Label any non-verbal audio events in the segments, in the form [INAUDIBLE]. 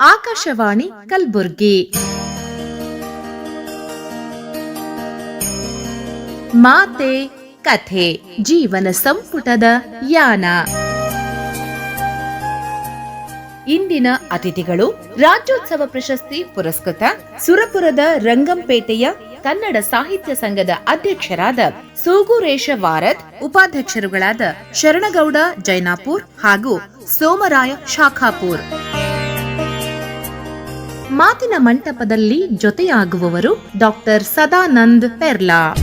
ಆಕಾಶವಾಣಿ ಕಲಬುರ್ಗಿ. ಮಾತೆ, ಕಥೆ, ಜೀವನ ಸಂಪುಟದ ಯಾನ. ಇಂದಿನ ಅತಿಥಿಗಳು ರಾಜ್ಯೋತ್ಸವ ಪ್ರಶಸ್ತಿ ಪುರಸ್ಕೃತ ಸುರಪುರದ ರಂಗಂಪೇಟೆಯ ಕನ್ನಡ ಸಾಹಿತ್ಯ ಸಂಘದ ಅಧ್ಯಕ್ಷರಾದ ಸೂಗುರೇಶ ವಾರದ್, ಉಪಾಧ್ಯಕ್ಷರುಗಳಾದ ಶರಣಗೌಡ, ಜೈನಾಪುರ್ ಹಾಗೂ ಸೋಮರಾಯ ಶಾಖಾಪುರ್. ಮಾತಿನ ಮಂಟಪದಲ್ಲಿ ಜೊತೆಯಾಗುವವರು ಡಾಕ್ಟರ್ ಸದಾನಂದ್ ಪೆರ್ಲಾ.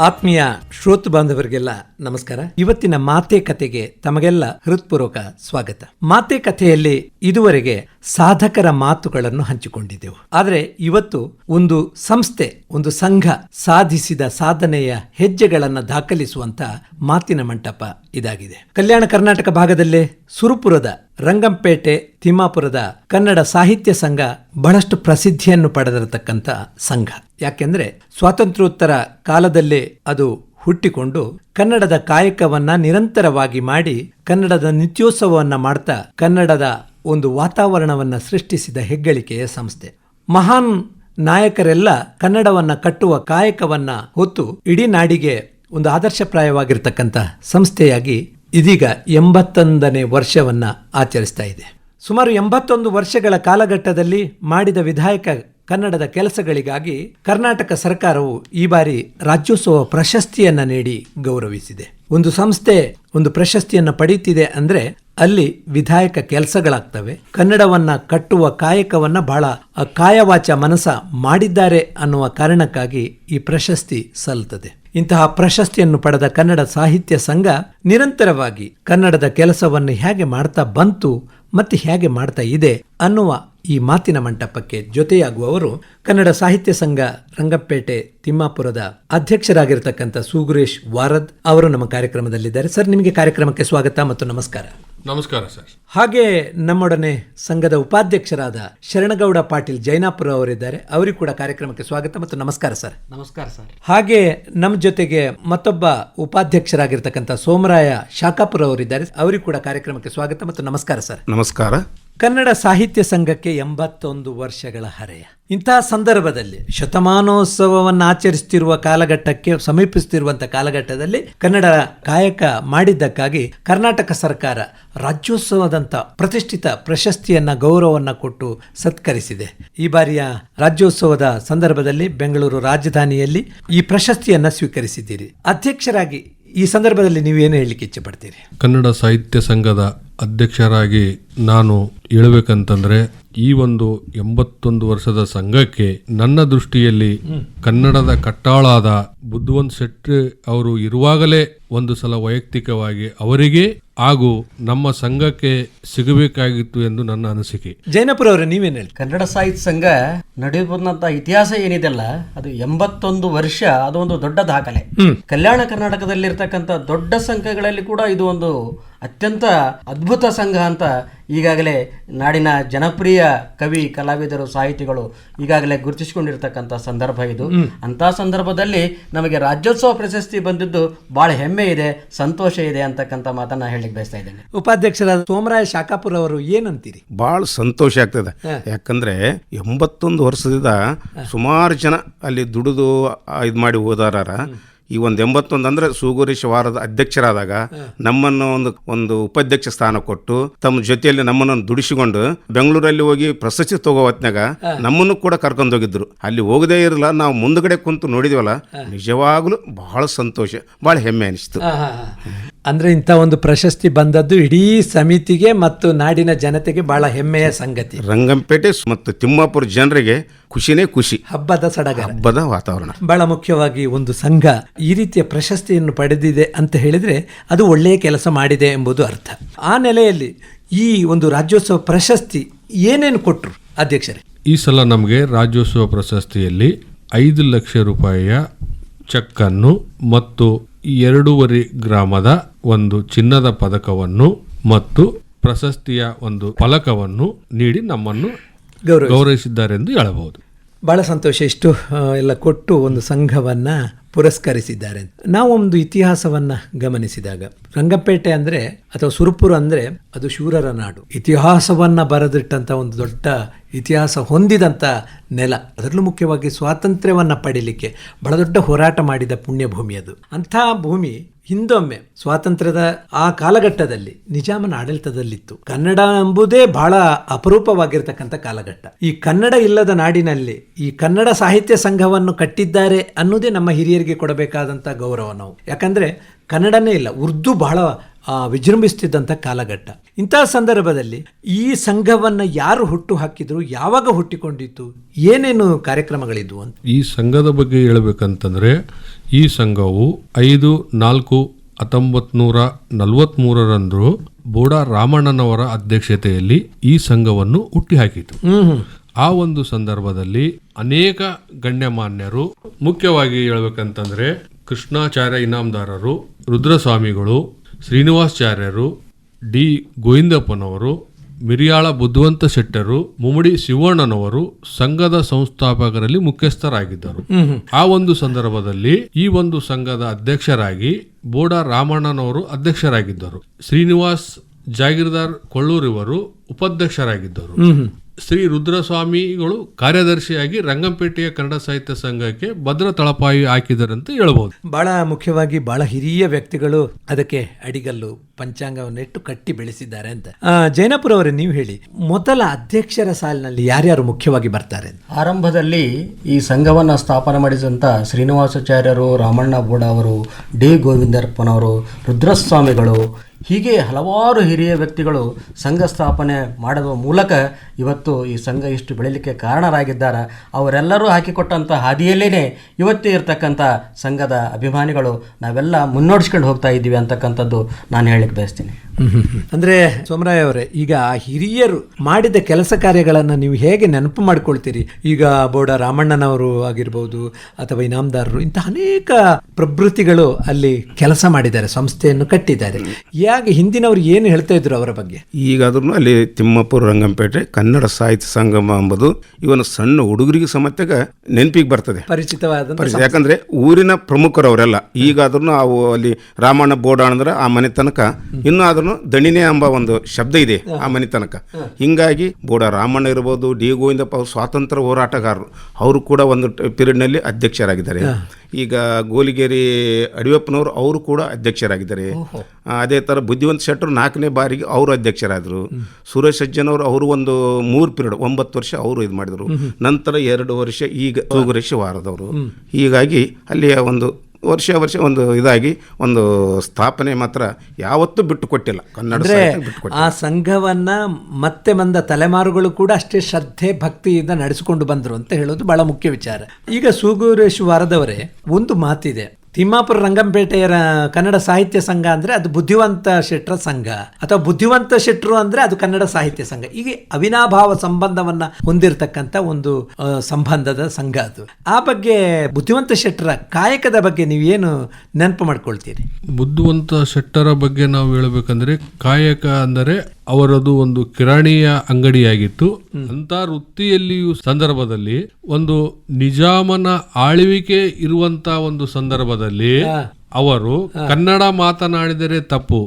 ಆತ್ಮೀಯ ಶ್ರೋತೃ ಬಾಂಧವರಿಗೆಲ್ಲ ನಮಸ್ಕಾರ. ಇವತ್ತಿನ ಮಾತೆ ಕಥೆಗೆ ತಮಗೆಲ್ಲ ಹೃತ್ಪೂರ್ವಕ ಸ್ವಾಗತ. ಮಾತೆ ಕಥೆಯಲ್ಲಿ ಇದುವರೆಗೆ ಸಾಧಕರ ಮಾತುಗಳನ್ನು ಹಂಚಿಕೊಂಡಿದ್ದೆವು. ಆದರೆ ಇವತ್ತು ಒಂದು ಸಂಸ್ಥೆ, ಒಂದು ಸಂಘ ಸಾಧಿಸಿದ ಸಾಧನೆಯ ಹೆಜ್ಜೆಗಳನ್ನು ದಾಖಲಿಸುವಂತ ಮಾತಿನ ಮಂಟಪ ಇದಾಗಿದೆ. ಕಲ್ಯಾಣ ಕರ್ನಾಟಕ ಭಾಗದಲ್ಲೇ ಸುರುಪುರದ ರಂಗಂಪೇಟೆ, ತಿಮ್ಮಾಪುರದ ಕನ್ನಡ ಸಾಹಿತ್ಯ ಸಂಘ ಬಹಳಷ್ಟು ಪ್ರಸಿದ್ಧಿಯನ್ನು ಪಡೆದಿರತಕ್ಕಂಥ ಸಂಘ. ಯಾಕೆಂದ್ರೆ ಸ್ವಾತಂತ್ರ್ಯೋತ್ತರ ಕಾಲದಲ್ಲೇ ಅದು ಹುಟ್ಟಿಕೊಂಡು ಕನ್ನಡದ ಕಾಯಕವನ್ನ ನಿರಂತರವಾಗಿ ಮಾಡಿ ಕನ್ನಡದ ನಿತ್ಯೋತ್ಸವವನ್ನ ಮಾಡ್ತಾ ಕನ್ನಡದ ಒಂದು ವಾತಾವರಣವನ್ನ ಸೃಷ್ಟಿಸಿದ ಹೆಗ್ಗಳಿಕೆಯ ಸಂಸ್ಥೆ. ಮಹಾನ್ ನಾಯಕರೆಲ್ಲ ಕನ್ನಡವನ್ನ ಕಟ್ಟುವ ಕಾಯಕವನ್ನ ಹೊತ್ತು ಇಡೀ ನಾಡಿಗೆ ಒಂದು ಆದರ್ಶಪ್ರಾಯವಾಗಿರ್ತಕ್ಕಂಥ ಸಂಸ್ಥೆಯಾಗಿ ಇದೀಗ ಎಂಬತ್ತೊಂದನೇ ವರ್ಷವನ್ನ ಆಚರಿಸ್ತಾ ಇದೆ. ಸುಮಾರು ಎಂಬತ್ತೊಂದು ವರ್ಷಗಳ ಕಾಲಘಟ್ಟದಲ್ಲಿ ಮಾಡಿದ ವಿಧಾಯಕ ಕನ್ನಡದ ಕೆಲಸಗಳಿಗಾಗಿ ಕರ್ನಾಟಕ ಸರ್ಕಾರವು ಈ ಬಾರಿ ರಾಜ್ಯೋತ್ಸವ ಪ್ರಶಸ್ತಿಯನ್ನ ನೀಡಿ ಗೌರವಿಸಿದೆ. ಒಂದು ಸಂಸ್ಥೆ ಒಂದು ಪ್ರಶಸ್ತಿಯನ್ನ ಪಡೀತಿದೆ ಅಂದ್ರೆ ಅಲ್ಲಿ ವಿಧಾಯಕ ಕೆಲಸಗಳಾಗ್ತವೆ. ಕನ್ನಡವನ್ನ ಕಟ್ಟುವ ಕಾಯಕವನ್ನ ಬಹಳ ಕಾಯವಾಚ ಮನಸ ಮಾಡಿದ್ದಾರೆ ಅನ್ನುವ ಕಾರಣಕ್ಕಾಗಿ ಈ ಪ್ರಶಸ್ತಿ ಸಲ್ಲುತ್ತದೆ ಇಂತಹ ಪ್ರಶಸ್ತಿಯನ್ನು ಪಡೆದ ಕನ್ನಡ ಸಾಹಿತ್ಯ ಸಂಘ ನಿರಂತರವಾಗಿ ಕನ್ನಡದ ಕೆಲಸವನ್ನು ಹೇಗೆ ಮಾಡ್ತಾ ಬಂತು ಮತ್ತೆ ಹೇಗೆ ಮಾಡ್ತಾ ಇದೆ ಅನ್ನುವ ಈ ಮಾತಿನ ಮಂಟಪಕ್ಕೆ ಜೊತೆಯಾಗುವವರು ಕನ್ನಡ ಸಾಹಿತ್ಯ ಸಂಘ ರಂಗಪೇಟೆ ತಿಮ್ಮಾಪುರದ ಅಧ್ಯಕ್ಷರಾಗಿರ್ತಕ್ಕಂಥ ಸುಗುರೇಶ್ ವಾರದ್ ಅವರು ನಮ್ಮ ಕಾರ್ಯಕ್ರಮದಲ್ಲಿದ್ದಾರೆ. ಸರ್ ನಿಮಗೆ ಕಾರ್ಯಕ್ರಮಕ್ಕೆ ಸ್ವಾಗತ ಮತ್ತು ನಮಸ್ಕಾರ. ನಮಸ್ಕಾರ ಸರ್. ಹಾಗೆ ನಮ್ಮೊಡನೆ ಸಂಘದ ಉಪಾಧ್ಯಕ್ಷರಾದ ಶರಣಗೌಡ ಪಾಟೀಲ್ ಜೈನಾಪುರ ಅವರಿದ್ದಾರೆ. ಅವರಿಗೂ ಕೂಡ ಕಾರ್ಯಕ್ರಮಕ್ಕೆ ಸ್ವಾಗತ ಮತ್ತು ನಮಸ್ಕಾರ ಸರ್. ನಮಸ್ಕಾರ ಸರ್. ಹಾಗೆ ನಮ್ಮ ಜೊತೆಗೆ ಮತ್ತೊಬ್ಬ ಉಪಾಧ್ಯಕ್ಷರಾಗಿರ್ತಕ್ಕಂಥ ಸೋಮರಾಯ ಶಾಖಾಪುರ ಅವರಿದ್ದಾರೆ. ಅವರಿಗೂ ಕೂಡ ಕಾರ್ಯಕ್ರಮಕ್ಕೆ ಸ್ವಾಗತ ಮತ್ತು ನಮಸ್ಕಾರ ಸರ್. ನಮಸ್ಕಾರ. ಕನ್ನಡ ಸಾಹಿತ್ಯ ಸಂಘಕ್ಕೆ ಎಂಬತ್ತೊಂದು ವರ್ಷಗಳ ಹರೆಯ. ಇಂತಹ ಸಂದರ್ಭದಲ್ಲಿ ಶತಮಾನೋತ್ಸವವನ್ನು ಆಚರಿಸುತ್ತಿರುವ ಕಾಲಘಟ್ಟಕ್ಕೆ ಸಮೀಪಿಸ್ತಿರುವಂಥ ಕಾಲಘಟ್ಟದಲ್ಲಿ ಕನ್ನಡ ಕಾಯಕ ಮಾಡಿದ್ದಕ್ಕಾಗಿ ಕರ್ನಾಟಕ ಸರ್ಕಾರ ರಾಜ್ಯೋತ್ಸವದಂತ ಪ್ರತಿಷ್ಠಿತ ಪ್ರಶಸ್ತಿಯನ್ನ, ಗೌರವವನ್ನು ಕೊಟ್ಟು ಸತ್ಕರಿಸಿದೆ. ಈ ಬಾರಿಯ ರಾಜ್ಯೋತ್ಸವದ ಸಂದರ್ಭದಲ್ಲಿ ಬೆಂಗಳೂರು ರಾಜಧಾನಿಯಲ್ಲಿ ಈ ಪ್ರಶಸ್ತಿಯನ್ನ ಸ್ವೀಕರಿಸಿದ್ದೀರಿ. ಅಧ್ಯಕ್ಷರಾಗಿ ಈ ಸಂದರ್ಭದಲ್ಲಿ ನೀವೇನು ಹೇಳಲಿಕ್ಕೆ ಇಚ್ಛೆ ಪಡ್ತೀರಿ? ಕನ್ನಡ ಸಾಹಿತ್ಯ ಸಂಘದ ಅಧ್ಯಕ್ಷರಾಗಿ ನಾನು ಹೇಳ್ಬೇಕಂತಂದ್ರೆ ಈ ಒಂದು ಎಂಬತ್ತೊಂದು ವರ್ಷದ ಸಂಘಕ್ಕೆ ನನ್ನ ದೃಷ್ಟಿಯಲ್ಲಿ ಕನ್ನಡದ ಕಟ್ಟಾಳಾದ ಬುದ್ಧವಂತ್ ಶೆಟ್ಟಿ ಅವರು ಇರುವಾಗಲೇ ಒಂದು ಸಲ ವೈಯಕ್ತಿಕವಾಗಿ ಅವರಿಗೆ ಹಾಗೂ ನಮ್ಮ ಸಂಘಕ್ಕೆ ಸಿಗಬೇಕಾಗಿತ್ತು ಎಂದು ನನ್ನ ಅನಿಸಿಕೆ. ಜೈನಪುರ ಅವರೇ ನೀವೇನು ಹೇಳಿ? ಕನ್ನಡ ಸಾಹಿತ್ಯ ಸಂಘ ನಡೆಯುವಂತ ಇತಿಹಾಸ ಏನಿದೆಲ್ಲ ಅದು ಎಂಬತ್ತೊಂದು ವರ್ಷ ಅದು ಒಂದು ದೊಡ್ಡ ದಾಖಲೆ. ಕಲ್ಯಾಣ ಕರ್ನಾಟಕದಲ್ಲಿರ್ತಕ್ಕಂಥ ದೊಡ್ಡ ಸಂಘಗಳಲ್ಲಿ ಕೂಡ ಇದು ಒಂದು ಅತ್ಯಂತ ಅದ್ಭುತ ಸಂಘ ಅಂತ ಈಗಾಗಲೇ ನಾಡಿನ ಜನಪ್ರಿಯ ಕವಿ ಕಲಾವಿದರು ಸಾಹಿತಿಗಳು ಈಗಾಗಲೇ ಗುರುತಿಸಿಕೊಂಡಿರ್ತಕ್ಕಂಥ ಸಂದರ್ಭ ಇದು. ಅಂತ ಸಂದರ್ಭದಲ್ಲಿ ನಮಗೆ ರಾಜ್ಯೋತ್ಸವ ಪ್ರಶಸ್ತಿ ಬಂದಿದ್ದು ಬಹಳ ಹೆಮ್ಮೆ. ಇದೆ ಸಂತೋಷ ಇದೆ ಅಂತಕ್ಕಂಥ ಮಾತನ್ನ ಹೇಳಿಕ್ ಬಯಸ್ತಾ ಇದ್ದೇನೆ. ಉಪಾಧ್ಯಕ್ಷರಾದ ಸೋಮರಾಯ ಶಾಖಾಪುರ ಅವರು ಏನಂತೀರಿ? ಬಹಳ ಸಂತೋಷ ಆಗ್ತದೆ. ಯಾಕಂದ್ರೆ ಎಂಬತ್ತೊಂದು ವರ್ಷದಿಂದ ಸುಮಾರು ಜನ ಅಲ್ಲಿ ದುಡಿದು ಇದು ಮಾಡಿ ಹೋದಾರ ಈ ಒಂದು ಎಂಬತ್ತೊಂದು ಅಂದ್ರೆ ಸೂಗೂರೀಶ್ ವಾರದ ಅಧ್ಯಕ್ಷರಾದಾಗ ನಮ್ಮನ್ನು ಒಂದು ಒಂದು ಉಪಾಧ್ಯಕ್ಷ ಸ್ಥಾನ ಕೊಟ್ಟು ತಮ್ಮ ಜೊತೆಯಲ್ಲಿ ನಮ್ಮನ್ನು ದುಡಿಸಿಕೊಂಡು ಬೆಂಗಳೂರಲ್ಲಿ ಹೋಗಿ ಪ್ರಶಸ್ತಿ ತಗೋ ಹೊತ್ನಾಗ ನಮ್ಮನ್ನು ಕೂಡ ಕರ್ಕೊಂಡು ಹೋಗಿದ್ರು. ಅಲ್ಲಿ ಹೋಗದೇ ಇರಲ್ಲ, ನಾವು ಮುಂದ್ಗಡೆ ಕುಂತು ನೋಡಿದ್ವಲ್ಲ, ನಿಜವಾಗ್ಲೂ ಬಹಳ ಸಂತೋಷ, ಬಹಳ ಹೆಮ್ಮೆ ಅನಿಸ್ತು. ಅಂದ್ರೆ ಇಂಥ ಒಂದು ಪ್ರಶಸ್ತಿ ಬಂದದ್ದು ಇಡೀ ಸಮಿತಿಗೆ ಮತ್ತು ನಾಡಿನ ಜನತೆಗೆ ಬಹಳ ಹೆಮ್ಮೆಯ ಸಂಗತಿ. ರಂಗಂಪೇಟೆ ಮತ್ತು ತಿಮ್ಮಾಪುರ ಜನರಿಗೆ ಖುಷಿನೇ ಖುಷಿ. ಹಬ್ಬದ ಸಡಗ ಹಬ್ಬದ ವಾತಾವರಣ. ಬಹಳ ಮುಖ್ಯವಾಗಿ ಒಂದು ಸಂಘ ಈ ರೀತಿಯ ಪ್ರಶಸ್ತಿಯನ್ನು ಪಡೆದಿದೆ ಅಂತ ಹೇಳಿದರೆ ಅದು ಒಳ್ಳೆಯ ಕೆಲಸ ಮಾಡಿದೆ ಎಂಬುದು ಅರ್ಥ. ಆ ನೆಲೆಯಲ್ಲಿ ಈ ಒಂದು ರಾಜ್ಯೋತ್ಸವ ಪ್ರಶಸ್ತಿ ಏನೇನು ಕೊಟ್ಟರು ಅಧ್ಯಕ್ಷರೇ? ಈ ಸಲ ನಮಗೆ ರಾಜ್ಯೋತ್ಸವ ಪ್ರಶಸ್ತಿಯಲ್ಲಿ ಐದು ಲಕ್ಷ ರೂಪಾಯಿಯ ಚೆಕ್ಕನ್ನು ಮತ್ತು ಎರಡೂವರೆ ಗ್ರಾಮದ ಒಂದು ಚಿನ್ನದ ಪದಕವನ್ನು ಮತ್ತು ಪ್ರಶಸ್ತಿಯ ಒಂದು ಫಲಕವನ್ನು ನೀಡಿ ನಮ್ಮನ್ನು ಗೌರವ ಗೌರವಿಸಿದ್ದಾರೆ ಎಂದು ಹೇಳಬಹುದು. ಬಹಳ ಸಂತೋಷ ಇಷ್ಟು ಎಲ್ಲ ಕೊಟ್ಟು ಒಂದು ಸಂಘವನ್ನ ಪುರಸ್ಕರಿಸಿದ್ದಾರೆ ನಾವೊಂದು ಇತಿಹಾಸವನ್ನು ಇತಿಹಾಸವನ್ನ ಗಮನಿಸಿದಾಗ ರಂಗಪೇಟೆ ಅಂದ್ರೆ ಅಥವಾ ಸುರಪುರ ಅಂದ್ರೆ ಅದು ಶೂರರ ನಾಡು. ಇತಿಹಾಸವನ್ನ ಬರೆದಿಟ್ಟಂಥ ಒಂದು ದೊಡ್ಡ ಇತಿಹಾಸ ಹೊಂದಿದಂಥ ನೆಲ. ಅದರಲ್ಲೂ ಮುಖ್ಯವಾಗಿ ಸ್ವಾತಂತ್ರ್ಯವನ್ನ ಪಡೀಲಿಕ್ಕೆ ಬಹಳ ದೊಡ್ಡ ಹೋರಾಟ ಮಾಡಿದ ಪುಣ್ಯಭೂಮಿ ಅದು. ಅಂಥ ಭೂಮಿ ಹಿಂದೊಮ್ಮೆ ಸ್ವಾತಂತ್ರ್ಯದ ಆ ಕಾಲಘಟ್ಟದಲ್ಲಿ ನಿಜಾಮನ ಆಡಳಿತದಲ್ಲಿತ್ತು. ಕನ್ನಡ ಎಂಬುದೇ ಬಹಳ ಅಪರೂಪವಾಗಿರ್ತಕ್ಕಂಥ ಕಾಲಘಟ್ಟ. ಈ ಕನ್ನಡ ಇಲ್ಲದ ನಾಡಿನಲ್ಲಿ ಈ ಕನ್ನಡ ಸಾಹಿತ್ಯ ಸಂಘವನ್ನು ಕಟ್ಟಿದ್ದಾರೆ ಅನ್ನೋದೇ ನಮ್ಮ ಹಿರಿಯರಿಗೆ ಕೊಡಬೇಕಾದಂಥ ಗೌರವ ನಾವು. ಯಾಕಂದ್ರೆ ಕನ್ನಡನೇ ಇಲ್ಲ, ಉರ್ದು ಬಹಳ ವಿಜೃಂಭಿಸ್ತಿದ್ದಂಥ ಕಾಲಘಟ್ಟ. ಇಂತಹ ಸಂದರ್ಭದಲ್ಲಿ ಈ ಸಂಘವನ್ನು ಯಾರು ಹುಟ್ಟು ಹಾಕಿದ್ರು ಯಾವಾಗ ಹುಟ್ಟಿಕೊಂಡಿತ್ತು ಏನೇನು ಕಾರ್ಯಕ್ರಮಗಳಿದ್ವು ಅಂತ? ಈ ಸಂಘದ ಬಗ್ಗೆ ಹೇಳಬೇಕಂತಂದರೆ ಈ ಸಂಘವು ಐದು ನಾಲ್ಕು ಹತ್ತೊಂಬತ್ನೂರ ನಲವತ್ಮೂರರಂದು ಬೋಡ ರಾಮಣ್ಣನವರ ಅಧ್ಯಕ್ಷತೆಯಲ್ಲಿ ಈ ಸಂಘವನ್ನು ಹುಟ್ಟಿಹಾಕಿತು ಆ ಒಂದು ಸಂದರ್ಭದಲ್ಲಿ ಅನೇಕ ಗಣ್ಯಮಾನ್ಯರು ಮುಖ್ಯವಾಗಿ ಹೇಳ್ಬೇಕಂತಂದ್ರೆ ಕೃಷ್ಣಾಚಾರ್ಯ ಇನಾಮದಾರರು ರುದ್ರಸ್ವಾಮಿಗಳು ಶ್ರೀನಿವಾಸಾಚಾರ್ಯರು, ಡಿ. ಗೋವಿಂದಪ್ಪನವರು, ಮಿರಿಯಾಳ ಬುದ್ಧವಂತ ಶೆಟ್ಟರು, ಮುಮ್ಮಡಿ ಶಿವಣ್ಣನವರು ಸಂಘದ ಸಂಸ್ಥಾಪಕರಲ್ಲಿ ಮುಖ್ಯಸ್ಥರಾಗಿದ್ದರು. ಆ ಒಂದು ಸಂದರ್ಭದಲ್ಲಿ ಈ ಒಂದು ಸಂಘದ ಅಧ್ಯಕ್ಷರಾಗಿ ಬೋಡ ರಾಮಣ್ಣನವರು ಅಧ್ಯಕ್ಷರಾಗಿದ್ದರು. ಶ್ರೀನಿವಾಸ್ ಜಾಗೀರ್ದಾರ್ ಕೊಳ್ಳೂರಿವರು ಉಪಾಧ್ಯಕ್ಷರಾಗಿದ್ದರು. ಶ್ರೀ ರುದ್ರಸ್ವಾಮಿಗಳು ಕಾರ್ಯದರ್ಶಿಯಾಗಿ ರಂಗಂಪೇಟೆಯ ಕನ್ನಡ ಸಾಹಿತ್ಯ ಸಂಘಕ್ಕೆ ಭದ್ರ ತಳಪಾಯಿ ಹಾಕಿದರಂತ ಹೇಳ್ಬೋದು. ಬಹಳ ಮುಖ್ಯವಾಗಿ ಬಹಳ ಹಿರಿಯ ವ್ಯಕ್ತಿಗಳು ಅದಕ್ಕೆ ಅಡಿಗಲ್ಲು ಪಂಚಾಂಗವನ್ನಿಟ್ಟು ಕಟ್ಟಿ ಬೆಳೆಸಿದ್ದಾರೆ ಅಂತ. ಜಯನಪುರ ಜೈನಪುರ ಅವರೇ ನೀವು ಹೇಳಿ ಮೊದಲ ಅಧ್ಯಕ್ಷರ ಸಾಲಿನಲ್ಲಿ ಯಾರ್ಯಾರು ಮುಖ್ಯವಾಗಿ ಬರ್ತಾರೆ ಆರಂಭದಲ್ಲಿ ಈ ಸಂಘವನ್ನು ಸ್ಥಾಪನೆ ಮಾಡಿದಂಥ ಶ್ರೀನಿವಾಸಾಚಾರ್ಯರು ರಾಮಣ್ಣ ಬೋಡ ಅವರು ಡಿ. ಗೋವಿಂದಪ್ಪನವರು ರುದ್ರಸ್ವಾಮಿಗಳು ಹೀಗೆ ಹಲವಾರು ಹಿರಿಯ ವ್ಯಕ್ತಿಗಳು ಸಂಘ ಸ್ಥಾಪನೆ ಮಾಡುವ ಮೂಲಕ ಇವತ್ತು ಈ ಸಂಘ ಇಷ್ಟು ಬೆಳೀಲಿಕ್ಕೆ ಕಾರಣರಾಗಿದ್ದಾರೆ. ಅವರೆಲ್ಲರೂ ಹಾಕಿಕೊಟ್ಟಂಥ ಹಾದಿಯಲ್ಲೇ ಇವತ್ತೇ ಇರತಕ್ಕಂಥ ಸಂಘದ ಅಭಿಮಾನಿಗಳು ನಾವೆಲ್ಲ ಮುನ್ನೋಡಿಸ್ಕೊಂಡು ಹೋಗ್ತಾ ಇದ್ದೀವಿ ಅಂತಕ್ಕಂಥದ್ದು ನಾನು ಹೇಳಲಿಕ್ಕೆ ಬಯಸ್ತೀನಿ. ಅಂದ್ರೆ ಸೋಮರಾಯ ಅವರೇ ಈಗ ಹಿರಿಯರು ಮಾಡಿದ ಕೆಲಸ ಕಾರ್ಯಗಳನ್ನು ನೀವು ಹೇಗೆ ನೆನಪು ಮಾಡ್ಕೊಳ್ತೀರಿ? ಈಗ ಬೋಡ ರಾಮಣ್ಣನವರು ಆಗಿರ್ಬೋದು ಅಥವಾ ಇನಾಮದಾರರು ಇಂತಹ ಅನೇಕ ಪ್ರಭೃತಿಗಳು ಅಲ್ಲಿ ಕೆಲಸ ಮಾಡಿದ್ದಾರೆ ಸಂಸ್ಥೆಯನ್ನು ಕಟ್ಟಿದ್ದಾರೆ. ಯಾಕೆ ಹಿಂದಿನವರು ಏನು ಹೇಳ್ತಾ ಇದ್ರು ಅವರ ಬಗ್ಗೆ? ಈಗಾದ್ರೂ ಅಲ್ಲಿ ತಿಮ್ಮಪ್ಪುರ ರಂಗಂಪೇಟೆ ಕನ್ನಡ ಸಾಹಿತ್ಯ ಸಂಗಮ ಎಂಬುದು ಇವನು ಸಣ್ಣ ಹುಡುಗರಿಗೆ ಸಮೇತ ನೆನಪಿಗೆ ಬರ್ತದೆ. ಪರಿಚಿತವಾದ. ಯಾಕಂದ್ರೆ ಊರಿನ ಪ್ರಮುಖರು ಅವರೆಲ್ಲ ಈಗಾದ್ರೂ ಅವು ಅಲ್ಲಿ ರಾಮಣ್ಣ ಬೋಡ ಅಂದ್ರೆ ಆ ಮನೆ ತನಕ ಇನ್ನೂ ಆದ್ರೂ ದಣಿನೆ ಎಂಬ ಒಂದು ಶಬ್ದ ಇದೆ ಆ ಮನೆ ತನಕ ಹಿಂಗಾಗಿ ಬೋಡ ರಾಮಣ್ಣ ಇರ್ಬೋದು ಡಿ ಗೋವಿಂದಪ್ಪ ಅವರು ಸ್ವಾತಂತ್ರ್ಯ ಹೋರಾಟಗಾರರು ಅವರು ಕೂಡ ಒಂದು ಪೀರಿಯಡ್ನಲ್ಲಿ ಅಧ್ಯಕ್ಷರಾಗಿದ್ದಾರೆ. ಈಗ ಗೋಲಿಗೇರಿ ಅಡಿಯಪ್ಪನವರು ಅವರು ಕೂಡ ಅಧ್ಯಕ್ಷರಾಗಿದ್ದಾರೆ. ಅದೇ ಥರ ಬುದ್ಧಿವಂತ ಶೆಟ್ಟರು ನಾಲ್ಕನೇ ಬಾರಿಗೆ ಅವರು ಅಧ್ಯಕ್ಷರಾದರು. ಸುರೇಶ್ ಸಜ್ಜನವರು ಅವರು ಒಂದು ಮೂರು ಪಿರಿಯಡ್ ಒಂಬತ್ತು ವರ್ಷ ಅವರು ಇದು ಮಾಡಿದರು ನಂತರ ಎರಡು ವರ್ಷ ಈಗ ವಾರದವರು. ಹೀಗಾಗಿ ಅಲ್ಲಿಯ ಒಂದು ವರ್ಷ ವರ್ಷ ಒಂದು ಇದಾಗಿ ಒಂದು ಸ್ಥಾಪನೆ ಮಾತ್ರ ಯಾವತ್ತೂ ಬಿಟ್ಟು ಕೊಟ್ಟಿಲ್ಲ. ಕನ್ನಡ ಆ ಸಂಘವನ್ನ ಮತ್ತೆ ಬಂದ ತಲೆಮಾರುಗಳು ಕೂಡ ಅಷ್ಟೇ ಶ್ರದ್ಧೆ ಭಕ್ತಿಯಿಂದ ನಡೆಸಿಕೊಂಡು ಬಂದರು ಅಂತ ಹೇಳೋದು ಬಹಳ ಮುಖ್ಯ ವಿಚಾರ. ಈಗ ಸೂಗೂರೇಶ್ ವಾರದವರೇ ಒಂದು ಮಾತಿದೆ. ತಿಮ್ಮಾಪುರ ರಂಗಂಪೇಟೆಯ ರ- ಕನ್ನಡ ಸಾಹಿತ್ಯ ಸಂಘ ಅಂದ್ರೆ ಅದು ಬುದ್ಧಿವಂತ ಶೆಟ್ರ ಸಂಘ. ಅಥವಾ ಬುದ್ಧಿವಂತ ಶೆಟ್ರು ಅಂದ್ರೆ ಅದು ಕನ್ನಡ ಸಾಹಿತ್ಯ ಸಂಘ. ಹೀಗೆ ಅವಿನಾಭಾವ ಸಂಬಂಧವನ್ನ ಹೊಂದಿರತಕ್ಕಂಥ ಒಂದು ಸಂಬಂಧದ ಸಂಘ ಅದು. ಆ ಬಗ್ಗೆ ಬುದ್ಧಿವಂತ ಶೆಟ್ಟರ ಕಾಯಕದ ಬಗ್ಗೆ ನೀವು ಏನು ನೆನಪು ಮಾಡ್ಕೊಳ್ತೀರಿ? ಬುದ್ಧಿವಂತ ಶೆಟ್ಟರ ಬಗ್ಗೆ ನಾವು ಹೇಳಬೇಕಂದ್ರೆ ಕಾಯಕ ಅಂದರೆ ಅವರದು ಒಂದು ಕಿರಾಣಿಯ ಅಂಗಡಿಯಾಗಿತ್ತು. ಅಂತ ವೃತ್ತಿಯಲ್ಲಿಯೂ ಸಂದರ್ಭದಲ್ಲಿ ಒಂದು ನಿಜಾಮನ ಆಳ್ವಿಕೆ ಇರುವಂತ ಒಂದು ಸಂದರ್ಭದಲ್ಲಿ ಅವರು ಕನ್ನಡ ಮಾತನಾಡಿದರೆ ತಪ್ಪು.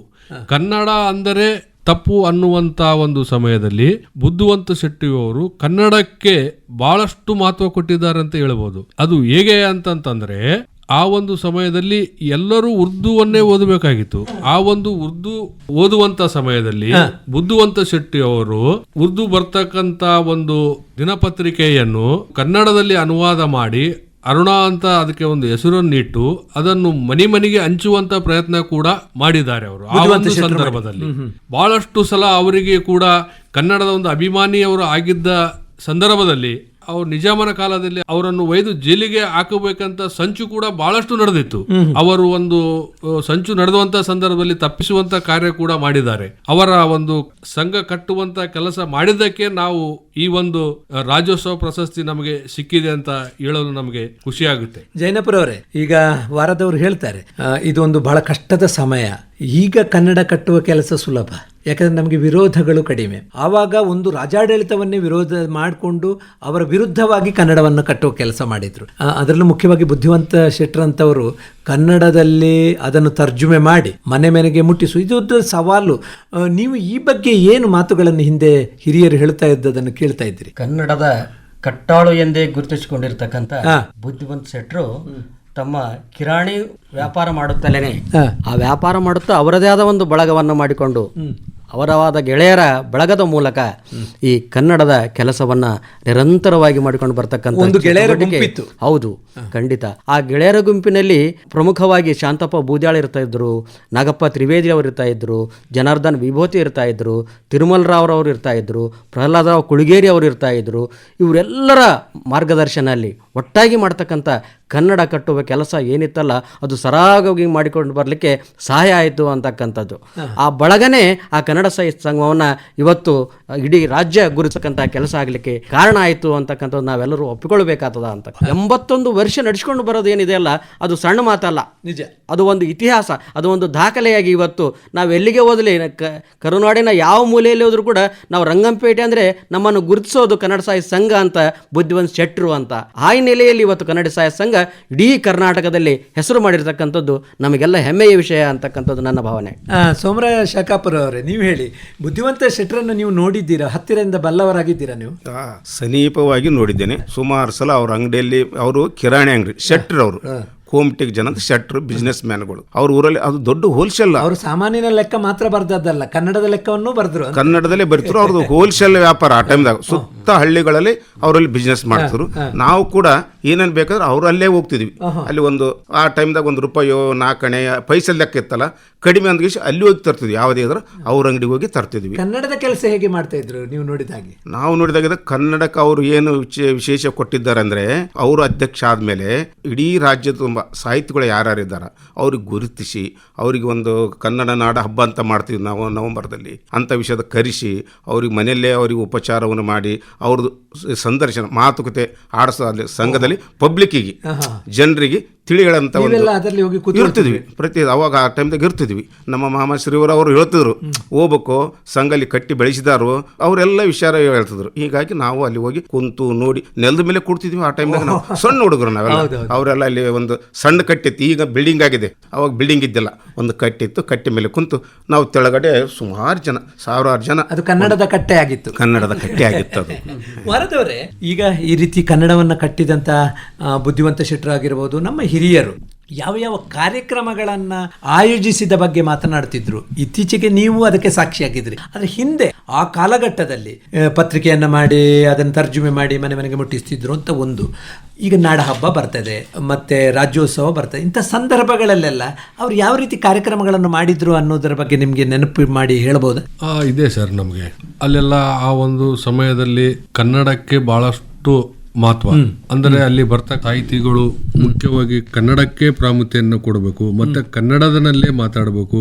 ಕನ್ನಡ ಅಂದರೆ ತಪ್ಪು ಅನ್ನುವಂತ ಒಂದು ಸಮಯದಲ್ಲಿ ಬುದ್ಧಿವಂತ ಶೆಟ್ಟಿಯವರು ಕನ್ನಡಕ್ಕೆ ಬಹಳಷ್ಟು ಮಹತ್ವ ಕೊಟ್ಟಿದ್ದಾರೆ ಅಂತ ಹೇಳ್ಬೋದು. ಅದು ಹೇಗೆ ಅಂತಂತಂದ್ರೆ ಆ ಒಂದು ಸಮಯದಲ್ಲಿ ಎಲ್ಲರೂ ಉರ್ದುವನ್ನೇ ಓದಬೇಕಾಗಿತ್ತು. ಆ ಒಂದು ಉರ್ದು ಓದುವಂತ ಸಮಯದಲ್ಲಿ ಬುದ್ಧುವಂತ ಶೆಟ್ಟಿ ಅವರು ಉರ್ದು ಬರ್ತಕ್ಕಂತ ಒಂದು ದಿನಪತ್ರಿಕೆಯನ್ನು ಕನ್ನಡದಲ್ಲಿ ಅನುವಾದ ಮಾಡಿ ಅರುಣ ಅಂತ ಅದಕ್ಕೆ ಒಂದು ಹೆಸರನ್ನಿಟ್ಟು ಅದನ್ನು ಮನೆ ಮನೆಗೆ ಹಂಚುವಂತ ಪ್ರಯತ್ನ ಕೂಡ ಮಾಡಿದ್ದಾರೆ ಅವರು. ಆ ಒಂದು ಸಂದರ್ಭದಲ್ಲಿ. ಬಹಳಷ್ಟು ಸಲ ಅವರಿಗೆ ಕೂಡ ಕನ್ನಡದ ಒಂದು ಅಭಿಮಾನಿಯವರು ಆಗಿದ್ದ ಸಂದರ್ಭದಲ್ಲಿ ಅವ್ರು ನಿಜಾಮನ ಕಾಲದಲ್ಲಿ ಅವರನ್ನು ಒಯ್ದು ಜೈಲಿಗೆ ಹಾಕಬೇಕಂತ ಸಂಚು ಕೂಡ ಬಹಳಷ್ಟು ನಡೆದಿತ್ತು. ಅವರು ಒಂದು ಸಂಚು ನಡೆದುವಂತ ಸಂದರ್ಭದಲ್ಲಿ ತಪ್ಪಿಸುವಂತ ಕಾರ್ಯ ಕೂಡ ಮಾಡಿದ್ದಾರೆ. ಅವರ ಒಂದು ಸಂಘ ಕಟ್ಟುವಂತ ಕೆಲಸ ಮಾಡಿದ್ದಕ್ಕೆ ನಾವು ಈ ಒಂದು ರಾಜ್ಯೋತ್ಸವ ಪ್ರಶಸ್ತಿ ನಮಗೆ ಸಿಕ್ಕಿದೆ ಅಂತ ಹೇಳಲು ನಮಗೆ ಖುಷಿಯಾಗುತ್ತೆ. ಜೈನಪುರ ಅವರೇ ಈಗ ವಾರದವರು ಹೇಳ್ತಾರೆ ಇದೊಂದು ಇದು ಒಂದು ಬಹಳ ಕಷ್ಟದ ಸಮಯ. ಈಗ ಕನ್ನಡ ಕಟ್ಟುವ ಕೆಲಸ ಸುಲಭ. ಯಾಕಂದ್ರೆ ನಮಗೆ ವಿರೋಧಗಳು ಕಡಿಮೆ. ಆವಾಗ ಒಂದು ರಾಜಾಡಳಿತವನ್ನೇ ವಿರೋಧ ಮಾಡಿಕೊಂಡು ಅವರ ವಿರುದ್ಧವಾಗಿ ಕನ್ನಡವನ್ನು ಕಟ್ಟುವ ಕೆಲಸ ಮಾಡಿದರು. ಅದರಲ್ಲೂ ಮುಖ್ಯವಾಗಿ ಬುದ್ಧಿವಂತ ಶೆಟ್ಟರ್ ಅಂತವರು ಕನ್ನಡದಲ್ಲಿ ಅದನ್ನು ತರ್ಜುಮೆ ಮಾಡಿ ಮನೆ ಮನೆಗೆ ಮುಟ್ಟಿಸು. ಇದು ಸವಾಲು. ನೀವು ಈ ಬಗ್ಗೆ ಏನು ಮಾತುಗಳನ್ನು ಹಿಂದೆ ಹಿರಿಯರು ಹೇಳ್ತಾ ಇದ್ದದನ್ನು ಕೇಳ್ತಾ ಇದ್ದೀರಿ? ಕನ್ನಡದ ಕಟ್ಟಾಳು ಎಂದೇ ಗುರುತಿಸಿಕೊಂಡಿರ್ತಕ್ಕಂಥ ಬುದ್ಧಿವಂತ ಶೆಟ್ರು ತಮ್ಮ ಕಿರಾಣಿ ವ್ಯಾಪಾರ ಮಾಡುತ್ತಲೇನೆ ಆ. ವ್ಯಾಪಾರ ಮಾಡುತ್ತಾ ಅವರದೇ ಆದ ಒಂದು ಬಳಗವನ್ನು ಮಾಡಿಕೊಂಡು ಅವರವಾದ ಗೆಳೆಯರ ಬಳಗದ ಮೂಲಕ ಈ ಕನ್ನಡದ ಕೆಲಸವನ್ನ ನಿರಂತರವಾಗಿ ಮಾಡಿಕೊಂಡು ಬರ್ತಕ್ಕಂಥ ಒಂದು ಗೆಳೆಯರ ಗುಂಪಿತ್ತು. ಹೌದು ಖಂಡಿತ. ಆ ಗೆಳೆಯರ ಗುಂಪಿನಲ್ಲಿ ಪ್ರಮುಖವಾಗಿ ಶಾಂತಪ್ಪ ಬೂದ್ಯಾಳ ಇರ್ತಾ ಇದ್ರು ನಾಗಪ್ಪ ತ್ರಿವೇದಿ ಅವರು ಇರ್ತಾ ಇದ್ರು ಜನಾರ್ದನ್ ವಿಭೂತಿ ಇರ್ತಾ ಇದ್ರು ತಿರುಮಲ ಅವರು ಇರ್ತಾ ಇದ್ರು ಪ್ರಹ್ಲಾದರಾವ್ ಕುಳಿಗೇರಿ ಅವರು ಇರ್ತಾ ಇದ್ರು. ಇವರೆಲ್ಲರ ಮಾರ್ಗದರ್ಶನಲ್ಲಿ ಒಟ್ಟಾಗಿ ಮಾಡ್ತಕ್ಕಂಥ ಕನ್ನಡ ಕಟ್ಟುವ ಕೆಲಸ ಏನಿತ್ತಲ್ಲ ಅದು ಸರಾಗವಾಗಿ ಮಾಡಿಕೊಂಡು ಬರಲಿಕ್ಕೆ ಸಹಾಯ ಆಯಿತು ಅಂತಕ್ಕಂಥದ್ದು. ಆ ಬಳಗನೇ ಆ ಕನ್ನಡ ಸಾಹಿತ್ಯ ಸಂಘವನ್ನು ಇವತ್ತು ಇಡೀ ರಾಜ್ಯ ಗುರುತಕ್ಕಂಥ ಕೆಲಸ ಆಗಲಿಕ್ಕೆ ಕಾರಣ ಆಯಿತು ಅಂತಕ್ಕಂಥದ್ದು ನಾವೆಲ್ಲರೂ ಒಪ್ಪಿಕೊಳ್ಬೇಕಾಗ್ತದ ಅಂತ. ಎಂಬತ್ತೊಂದು ವರ್ಷ ನಡೆಸ್ಕೊಂಡು ಬರೋದು ಏನಿದೆ ಅಲ್ಲ ಅದು ಸಣ್ಣ ಮಾತಲ್ಲ. ನಿಜ. ಅದು ಒಂದು ಇತಿಹಾಸ ಅದು ಒಂದು ದಾಖಲೆಯಾಗಿ ಇವತ್ತು ನಾವು ಎಲ್ಲಿಗೆ ಓದಲಿ ಕರುನಾಡಿನ ಯಾವ ಮೂಲೆಯಲ್ಲಿ ಹೋದ್ರೂ ಕೂಡ ನಾವು ರಂಗಂಪೇಟೆ ಅಂದರೆ ನಮ್ಮನ್ನು ಗುರುತಿಸೋದು ಕನ್ನಡ ಸಾಹಿತ್ಯ ಸಂಘ ಅಂತ ಬುದ್ಧಿವಂತ ಶೆಟ್ಟರು ಅಂತ. ಆ ನೆಲೆಯಲ್ಲಿ ಇವತ್ತು ಕನ್ನಡ ಸಾಹಿತ್ಯ ಸಂಘ ಇಡೀ ಕರ್ನಾಟಕದಲ್ಲಿ ಹೆಸರು ಮಾಡಿರ್ತಕ್ಕಂಥದ್ದು ನಮಗೆಲ್ಲ ಹೆಮ್ಮೆಯ ವಿಷಯ ಅಂತಕ್ಕಂಥದ್ದು ನನ್ನ ಭಾವನೆ. ಆ, ಸೋಮರಾಯ ಶಾಖಾಪುರ ಅವರೇ ನೀವು ಹೇಳಿ ಬುದ್ಧಿವಂತ ಶೆಟ್ಟರನ್ನು ನೀವು ನೋಡಿದ್ದೀರಾ? ಹತ್ತಿರದಿಂದ ಬಲ್ಲವರಾಗಿದ್ದೀರಾ ನೀವು? ಆ, ಸಮೀಪವಾಗಿ ನೋಡಿದ್ದೇನೆ. ಸುಮಾರು ಸಲ ಅವ್ರ ಅಂಗಡಿಯಲ್ಲಿ ಅವರು ಕಿರಾಣಿ ಅಂಗಡಿ ಶೆಟ್ರ್ ಅವರು ಕೋಮಟಿಗೆ ಜನ ಶೆಟ್ರ್ ಬಿಸ್ನೆಸ್ ಮ್ಯಾನ್ಗಳು ಅವ್ರ ಊರಲ್ಲಿ ಅದು ದೊಡ್ಡ ಹೋಲ್ಸೇಲ್ ಅವರು ಸಾಮಾನ್ಯನ ಲೆಕ್ಕ ಮಾತ್ರ ಬರ್ದದ್ದಲ್ಲ ಕನ್ನಡದ ಲೆಕ್ಕವನ್ನು ಬರೆದ್ರು ಕನ್ನಡದಲ್ಲೇ ಬರ್ತಿರು ಅವ್ರದ್ದು ಹೋಲ್ಸೇಲ್ ವ್ಯಾಪಾರ ಆ ಟೈಮ್ದಾಗ ಸುತ್ತ ಹಳ್ಳಿಗಳಲ್ಲಿ ಅವರಲ್ಲಿ ಬಿಸ್ನೆಸ್ ಮಾಡ್ತಿದ್ರು. ನಾವು ಕೂಡ ಏನೇನು ಬೇಕಾದ್ರೆ ಅವ್ರು ಅಲ್ಲೇ ಹೋಗ್ತಿದ್ವಿ ಅಲ್ಲಿ ಒಂದು ಆ ಟೈಮ್ದಾಗ ಒಂದು ರೂಪಾಯೋ ನಾಲ್ಕಣೆ ಪೈಸೆ ಲೆಕ್ಕ ಇತ್ತಲ್ಲ ಕಡಿಮೆ ಅಂದ್ಗಿಸಿ ಅಲ್ಲಿ ಹೋಗಿ ತರ್ತಿದ್ವಿ. ಯಾವುದೇ ಇದ್ರೆ ಅವ್ರ ಅಂಗಡಿಗೆ ಹೋಗಿ ತರ್ತಿದ್ವಿ. ಕನ್ನಡದ ಕೆಲಸ ಹೇಗೆ ಮಾಡ್ತಾ ಇದ್ರು ನೀವು ನೋಡಿದ ಹಾಗೆ? ನಾವು ನೋಡಿದಾಗ ಕನ್ನಡಕ್ಕೆ ಅವರು ಏನು ವಿಶೇಷ ಕೊಟ್ಟಿದ್ದಾರೆ ಅಂದ್ರೆ ಅವರು ಅಧ್ಯಕ್ಷ ಆದಮೇಲೆ ಇಡೀ ರಾಜ್ಯದ ತುಂಬ ಸಾಹಿತಿಗಳು ಯಾರ್ಯಾರು ಇದ್ದಾರ ಅವ್ರಿಗೆ ಗುರುತಿಸಿ ಅವರಿಗೆ ಒಂದು ಕನ್ನಡ ನಾಡ ಹಬ್ಬ ಅಂತ ಮಾಡ್ತೀವಿ ನಾವು ನವೆಂಬರ್ದಲ್ಲಿ. ಅಂತ ವಿಷಯದ ಕರೆಸಿ ಅವ್ರಿಗೆ ಮನೆಯಲ್ಲೇ ಅವರಿಗೆ ಉಪಚಾರವನ್ನು ಮಾಡಿ ಅವ್ರದ್ದು ಸಂದರ್ಶನ ಮಾತುಕತೆ ಆಡಿಸೋ ಅಲ್ಲಿ ಸಂಘದಲ್ಲಿ ಪಬ್ಲಿಕ್ಕಿಗೆ ಜನರಿಗೆ ತಿಳಿಗಳಂತ ಒಂದು ಅದರಲ್ಲಿ ಹೋಗಿ ಇರ್ತಿದ್ವಿ. ಪ್ರತಿ ಅವಾಗ ಆ ಟೈಮ್ದಾಗ ಇರ್ತಿದ್ವಿ. ನಮ್ಮ ಮಾಮ ಶ್ರೀವರು ಅವರು ಹೇಳ್ತಿದ್ರು ಹೋಗ್ಬೇಕು ಸಂಘಲ್ಲಿ ಕಟ್ಟಿ ಬೆಳೆಸಿದಾರು. ಅವರೆಲ್ಲ ವಿಚಾರ ಹೇಳ್ತಿದ್ರು. ಹೀಗಾಗಿ ನಾವು ಅಲ್ಲಿ ಹೋಗಿ ಕುಂತು ನೋಡಿ ನೆಲದ ಮೇಲೆ ಕೂಡ್ತಿದ್ವಿ ಆ ಟೈಮ್ದಾಗ ನಾವು. ಸಣ್ಣ ಹುಡುಗರು ನಾವೆಲ್ಲ. ಅವರೆಲ್ಲ ಅಲ್ಲಿ ಒಂದು ಸಣ್ಣ ಕಟ್ಟಿತ್ತು ಈಗ ಬಿಲ್ಡಿಂಗ್ ಆಗಿದೆ. ಅವಾಗ ಬಿಲ್ಡಿಂಗ್ ಇದ್ದಿಲ್ಲ. ಒಂದು ಕಟ್ಟಿತ್ತು ಕಟ್ಟಿ ಮೇಲೆ ಕುಂತು ನಾವು ತೆಳಗಡೆ ಸುಮಾರು ಜನ ಸಾವಿರಾರು ಜನ. ಅದು ಕನ್ನಡದ ಕಟ್ಟೆ ಆಗಿತ್ತು. ಕನ್ನಡದ ಕಟ್ಟೆ ಆಗಿತ್ತು ಅದು. [LAUGHS] ವಾರದವರೇ ಈಗ ಈ ರೀತಿ ಕನ್ನಡವನ್ನು ಕಟ್ಟಿದಂತ ಬುದ್ಧಿವಂತ ಶೆಟ್ಟರು ಆಗಿರ್ಬೋದು ನಮ್ಮ ಹಿರಿಯರು ಯಾವ ಯಾವ ಕಾರ್ಯಕ್ರಮಗಳನ್ನು ಆಯೋಜಿಸಿದ ಬಗ್ಗೆ ಮಾತನಾಡ್ತಿದ್ರು ಇತ್ತೀಚೆಗೆ ನೀವು ಅದಕ್ಕೆ ಸಾಕ್ಷಿಯಾಗಿದ್ರಿ. ಆದರೆ ಹಿಂದೆ ಆ ಕಾಲಘಟ್ಟದಲ್ಲಿ ಪತ್ರಿಕೆಯನ್ನು ಮಾಡಿ ಅದನ್ನು ತರ್ಜುಮೆ ಮಾಡಿ ಮನೆ ಮನೆಗೆ ಮುಟ್ಟಿಸ್ತಿದ್ರು ಅಂತ ಒಂದು. ಈಗ ನಾಡಹಬ್ಬ ಬರ್ತದೆ ಮತ್ತೆ ರಾಜ್ಯೋತ್ಸವ ಬರ್ತದೆ ಇಂಥ ಸಂದರ್ಭಗಳಲ್ಲೆಲ್ಲ ಅವ್ರು ಯಾವ ರೀತಿ ಕಾರ್ಯಕ್ರಮಗಳನ್ನು ಮಾಡಿದ್ರು ಅನ್ನೋದರ ಬಗ್ಗೆ ನಿಮಗೆ ನೆನಪು ಮಾಡಿ ಹೇಳ್ಬೋದು? ಆ, ಇದೆ ಸರ್ ನಮಗೆ. ಅಲ್ಲೆಲ್ಲ ಆ ಒಂದು ಸಮಯದಲ್ಲಿ ಕನ್ನಡಕ್ಕೆ ಬಹಳಷ್ಟು ಮಹತ್ವ. ಅಂದರೆ ಅಲ್ಲಿ ಬರ್ತಾ ಸಾಹಿತಿಗಳು ಮುಖ್ಯವಾಗಿ ಕನ್ನಡಕ್ಕೆ ಪ್ರಾಮುಖ್ಯತೆಯನ್ನು ಕೊಡಬೇಕು ಮತ್ತೆ ಕನ್ನಡದಲ್ಲೇ ಮಾತಾಡಬೇಕು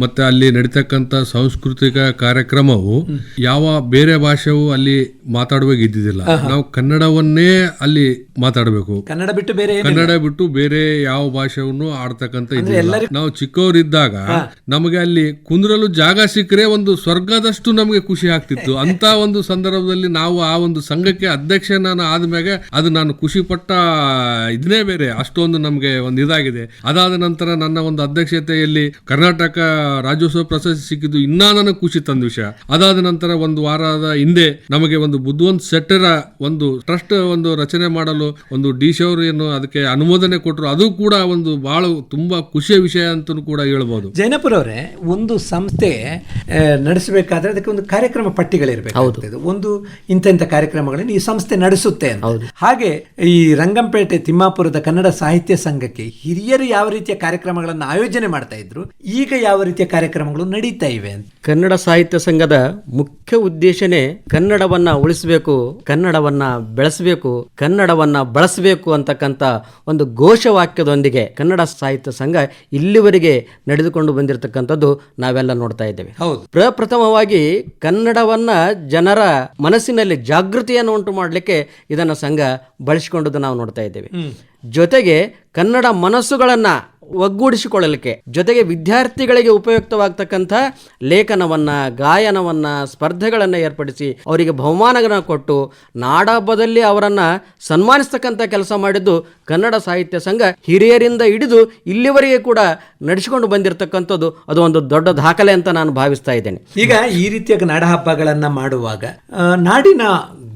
ಮತ್ತೆ ಅಲ್ಲಿ ನಡೀತಕ್ಕಂಥ ಸಾಂಸ್ಕೃತಿಕ ಕಾರ್ಯಕ್ರಮವು ಯಾವ ಬೇರೆ ಭಾಷೆವು ಅಲ್ಲಿ ಮಾತಾಡುವಾಗ ಇದ್ದಿದ್ದಿಲ್ಲ. ನಾವು ಕನ್ನಡವನ್ನೇ ಅಲ್ಲಿ ಮಾತಾಡಬೇಕು. ಕನ್ನಡ ಬಿಟ್ಟು ಬೇರೆ ಕನ್ನಡ ಬಿಟ್ಟು ಬೇರೆ ಯಾವ ಭಾಷೆಯನ್ನು ಆಡ್ತಕ್ಕಂತ ನಾವು ಚಿಕ್ಕವರಿದ್ದಾಗ ನಮಗೆ ಅಲ್ಲಿ ಕುಂದ್ರಲು ಜಾಗ ಸಿಕ್ಕರೆ ಒಂದು ಸ್ವರ್ಗದಷ್ಟು ನಮಗೆ ಖುಷಿ ಆಗ್ತಿತ್ತು. [LAUGHS] ಅಂತ ಒಂದು ಸಂದರ್ಭದಲ್ಲಿ ನಾವು ಆ ಒಂದು ಸಂಘಕ್ಕೆ ಅಧ್ಯಕ್ಷ ನಾನು ಆದ್ಮೇಲೆ ಅದು ನಾನು ಖುಷಿ ಪಟ್ಟ ಇದನ್ನೇ ಬೇರೆ. ಅಷ್ಟೊಂದು ನಮಗೆ ಒಂದು ಇದಾಗಿದೆ. ಅದಾದ ನಂತರ ನನ್ನ ಒಂದು ಅಧ್ಯಕ್ಷತೆಯಲ್ಲಿ ಕರ್ನಾಟಕ ರಾಜ್ಯೋತ್ಸವ ಪ್ರಶಸ್ತಿ ಸಿಕ್ಕಿದ್ದು ಇನ್ನೂ ನನಗೆ ಖುಷಿ ತಂದ ವಿಷಯ. ಅದಾದ ನಂತರ ಒಂದು ವಾರದ ಹಿಂದೆ ನಮಗೆ ಒಂದು ಬುದ್ಧವಂತ ಶೆಟ್ಟರ ಒಂದು ಟ್ರಸ್ಟ್ ಒಂದು ರಚನೆ ಮಾಡಲು ಒಂದು ಡಿ ಶೌರ್ ಏನು ಅದಕ್ಕೆ ಅನುಮೋದನೆ ಕೊಟ್ಟರು ಅದು ಕೂಡ ಒಂದು ಬಹಳ ತುಂಬಾ ಖುಷಿಯ ವಿಷಯ ಅಂತ ಕೂಡ ಹೇಳ್ಬೋದು. ಜೈನಪುರ ಅವರೇ ಒಂದು ಸಂಸ್ಥೆ ನಡೆಸಬೇಕಾದ್ರೆ ಅದಕ್ಕೆ ಒಂದು ಕಾರ್ಯಕ್ರಮ ಪಟ್ಟಿಗಳಿರಬೇಕು ಒಂದು ಇಂಥ ಇಂಥ ಕಾರ್ಯಕ್ರಮಗಳನ್ನು ಈ ಸಂಸ್ಥೆ ನಡೆಸುತ್ತೆ ಅಂತ. ಹಾಗೆ ಈ ರಂಗಂಪೇಟೆ ತಿಮ್ಮಾಪುರದ ಕನ್ನಡ ಸಾಹಿತ್ಯ ಸಂಘಕ್ಕೆ ಹಿರಿಯರು ಯಾವ ರೀತಿಯ ಕಾರ್ಯಕ್ರಮಗಳನ್ನು ಆಯೋಜನೆ ಮಾಡ್ತಾ ಇದ್ರು ಈಗ ಯಾವ ರೀತಿಯ ಕಾರ್ಯಕ್ರಮಗಳು ನಡೀತಾ ಇವೆ ಅಂತ. ಕನ್ನಡ ಸಾಹಿತ್ಯ ಸಂಘದ ಮುಖ್ಯ ಉದ್ದೇಶನೇ ಕನ್ನಡವನ್ನ ಉಳಿಸಬೇಕು ಕನ್ನಡವನ್ನ ಬೆಳೆಸಬೇಕು ಕನ್ನಡವನ್ನ ಬಳಸಬೇಕು ಅಂತಕ್ಕಂಥ ಒಂದು ಘೋಷವಾಕ್ಯದೊಂದಿಗೆ ಕನ್ನಡ ಸಾಹಿತ್ಯ ಸಂಘ ಇಲ್ಲಿವರೆಗೆ ನಡೆದುಕೊಂಡು ಬಂದಿರತಕ್ಕಂಥದ್ದು ನಾವೆಲ್ಲ ನೋಡ್ತಾ ಇದ್ದೇವೆ. ಹೌದು. ಪ್ರಪ್ರಥಮವಾಗಿ ಕನ್ನಡವನ್ನ ಜನರ ಮನಸ್ಸಿನಲ್ಲಿ ಜಾಗೃತಿಯನ್ನು ಉಂಟು ಮಾಡಲಿಕ್ಕೆ ಇದನ್ನ ಸಂಘ ಬಳಸಿಕೊಂಡದ್ದು ನಾವು ನೋಡ್ತಾ ಇದ್ದೇವೆ. ಜೊತೆಗೆ ಕನ್ನಡ ಮನಸ್ಸುಗಳನ್ನ ಒಗ್ಗೂಡಿಸಿಕೊಳ್ಳಲಿಕ್ಕೆ ಜೊತೆಗೆ ವಿದ್ಯಾರ್ಥಿಗಳಿಗೆ ಉಪಯುಕ್ತವಾಗ್ತಕ್ಕಂಥ ಲೇಖನವನ್ನ ಗಾಯನವನ್ನ ಸ್ಪರ್ಧೆಗಳನ್ನ ಏರ್ಪಡಿಸಿ ಅವರಿಗೆ ಬಹುಮಾನಗಳನ್ನು ಕೊಟ್ಟು ನಾಡಹಬ್ಬದಲ್ಲಿ ಅವರನ್ನ ಸನ್ಮಾನಿಸ್ತಕ್ಕಂಥ ಕೆಲಸ ಮಾಡಿದ್ದು ಕನ್ನಡ ಸಾಹಿತ್ಯ ಸಂಘ ಹಿರಿಯರಿಂದ ಹಿಡಿದು ಇಲ್ಲಿವರೆಗೆ ಕೂಡ ನಡೆಸಿಕೊಂಡು ಬಂದಿರತಕ್ಕಂಥದ್ದು ಅದು ಒಂದು ದೊಡ್ಡ ದಾಖಲೆ ಅಂತ ನಾನು ಭಾವಿಸ್ತಾ ಇದ್ದೇನೆ. ಈಗ ಈ ರೀತಿಯ ನಾಡಹಬ್ಬಗಳನ್ನು ಮಾಡುವಾಗ ನಾಡಿನ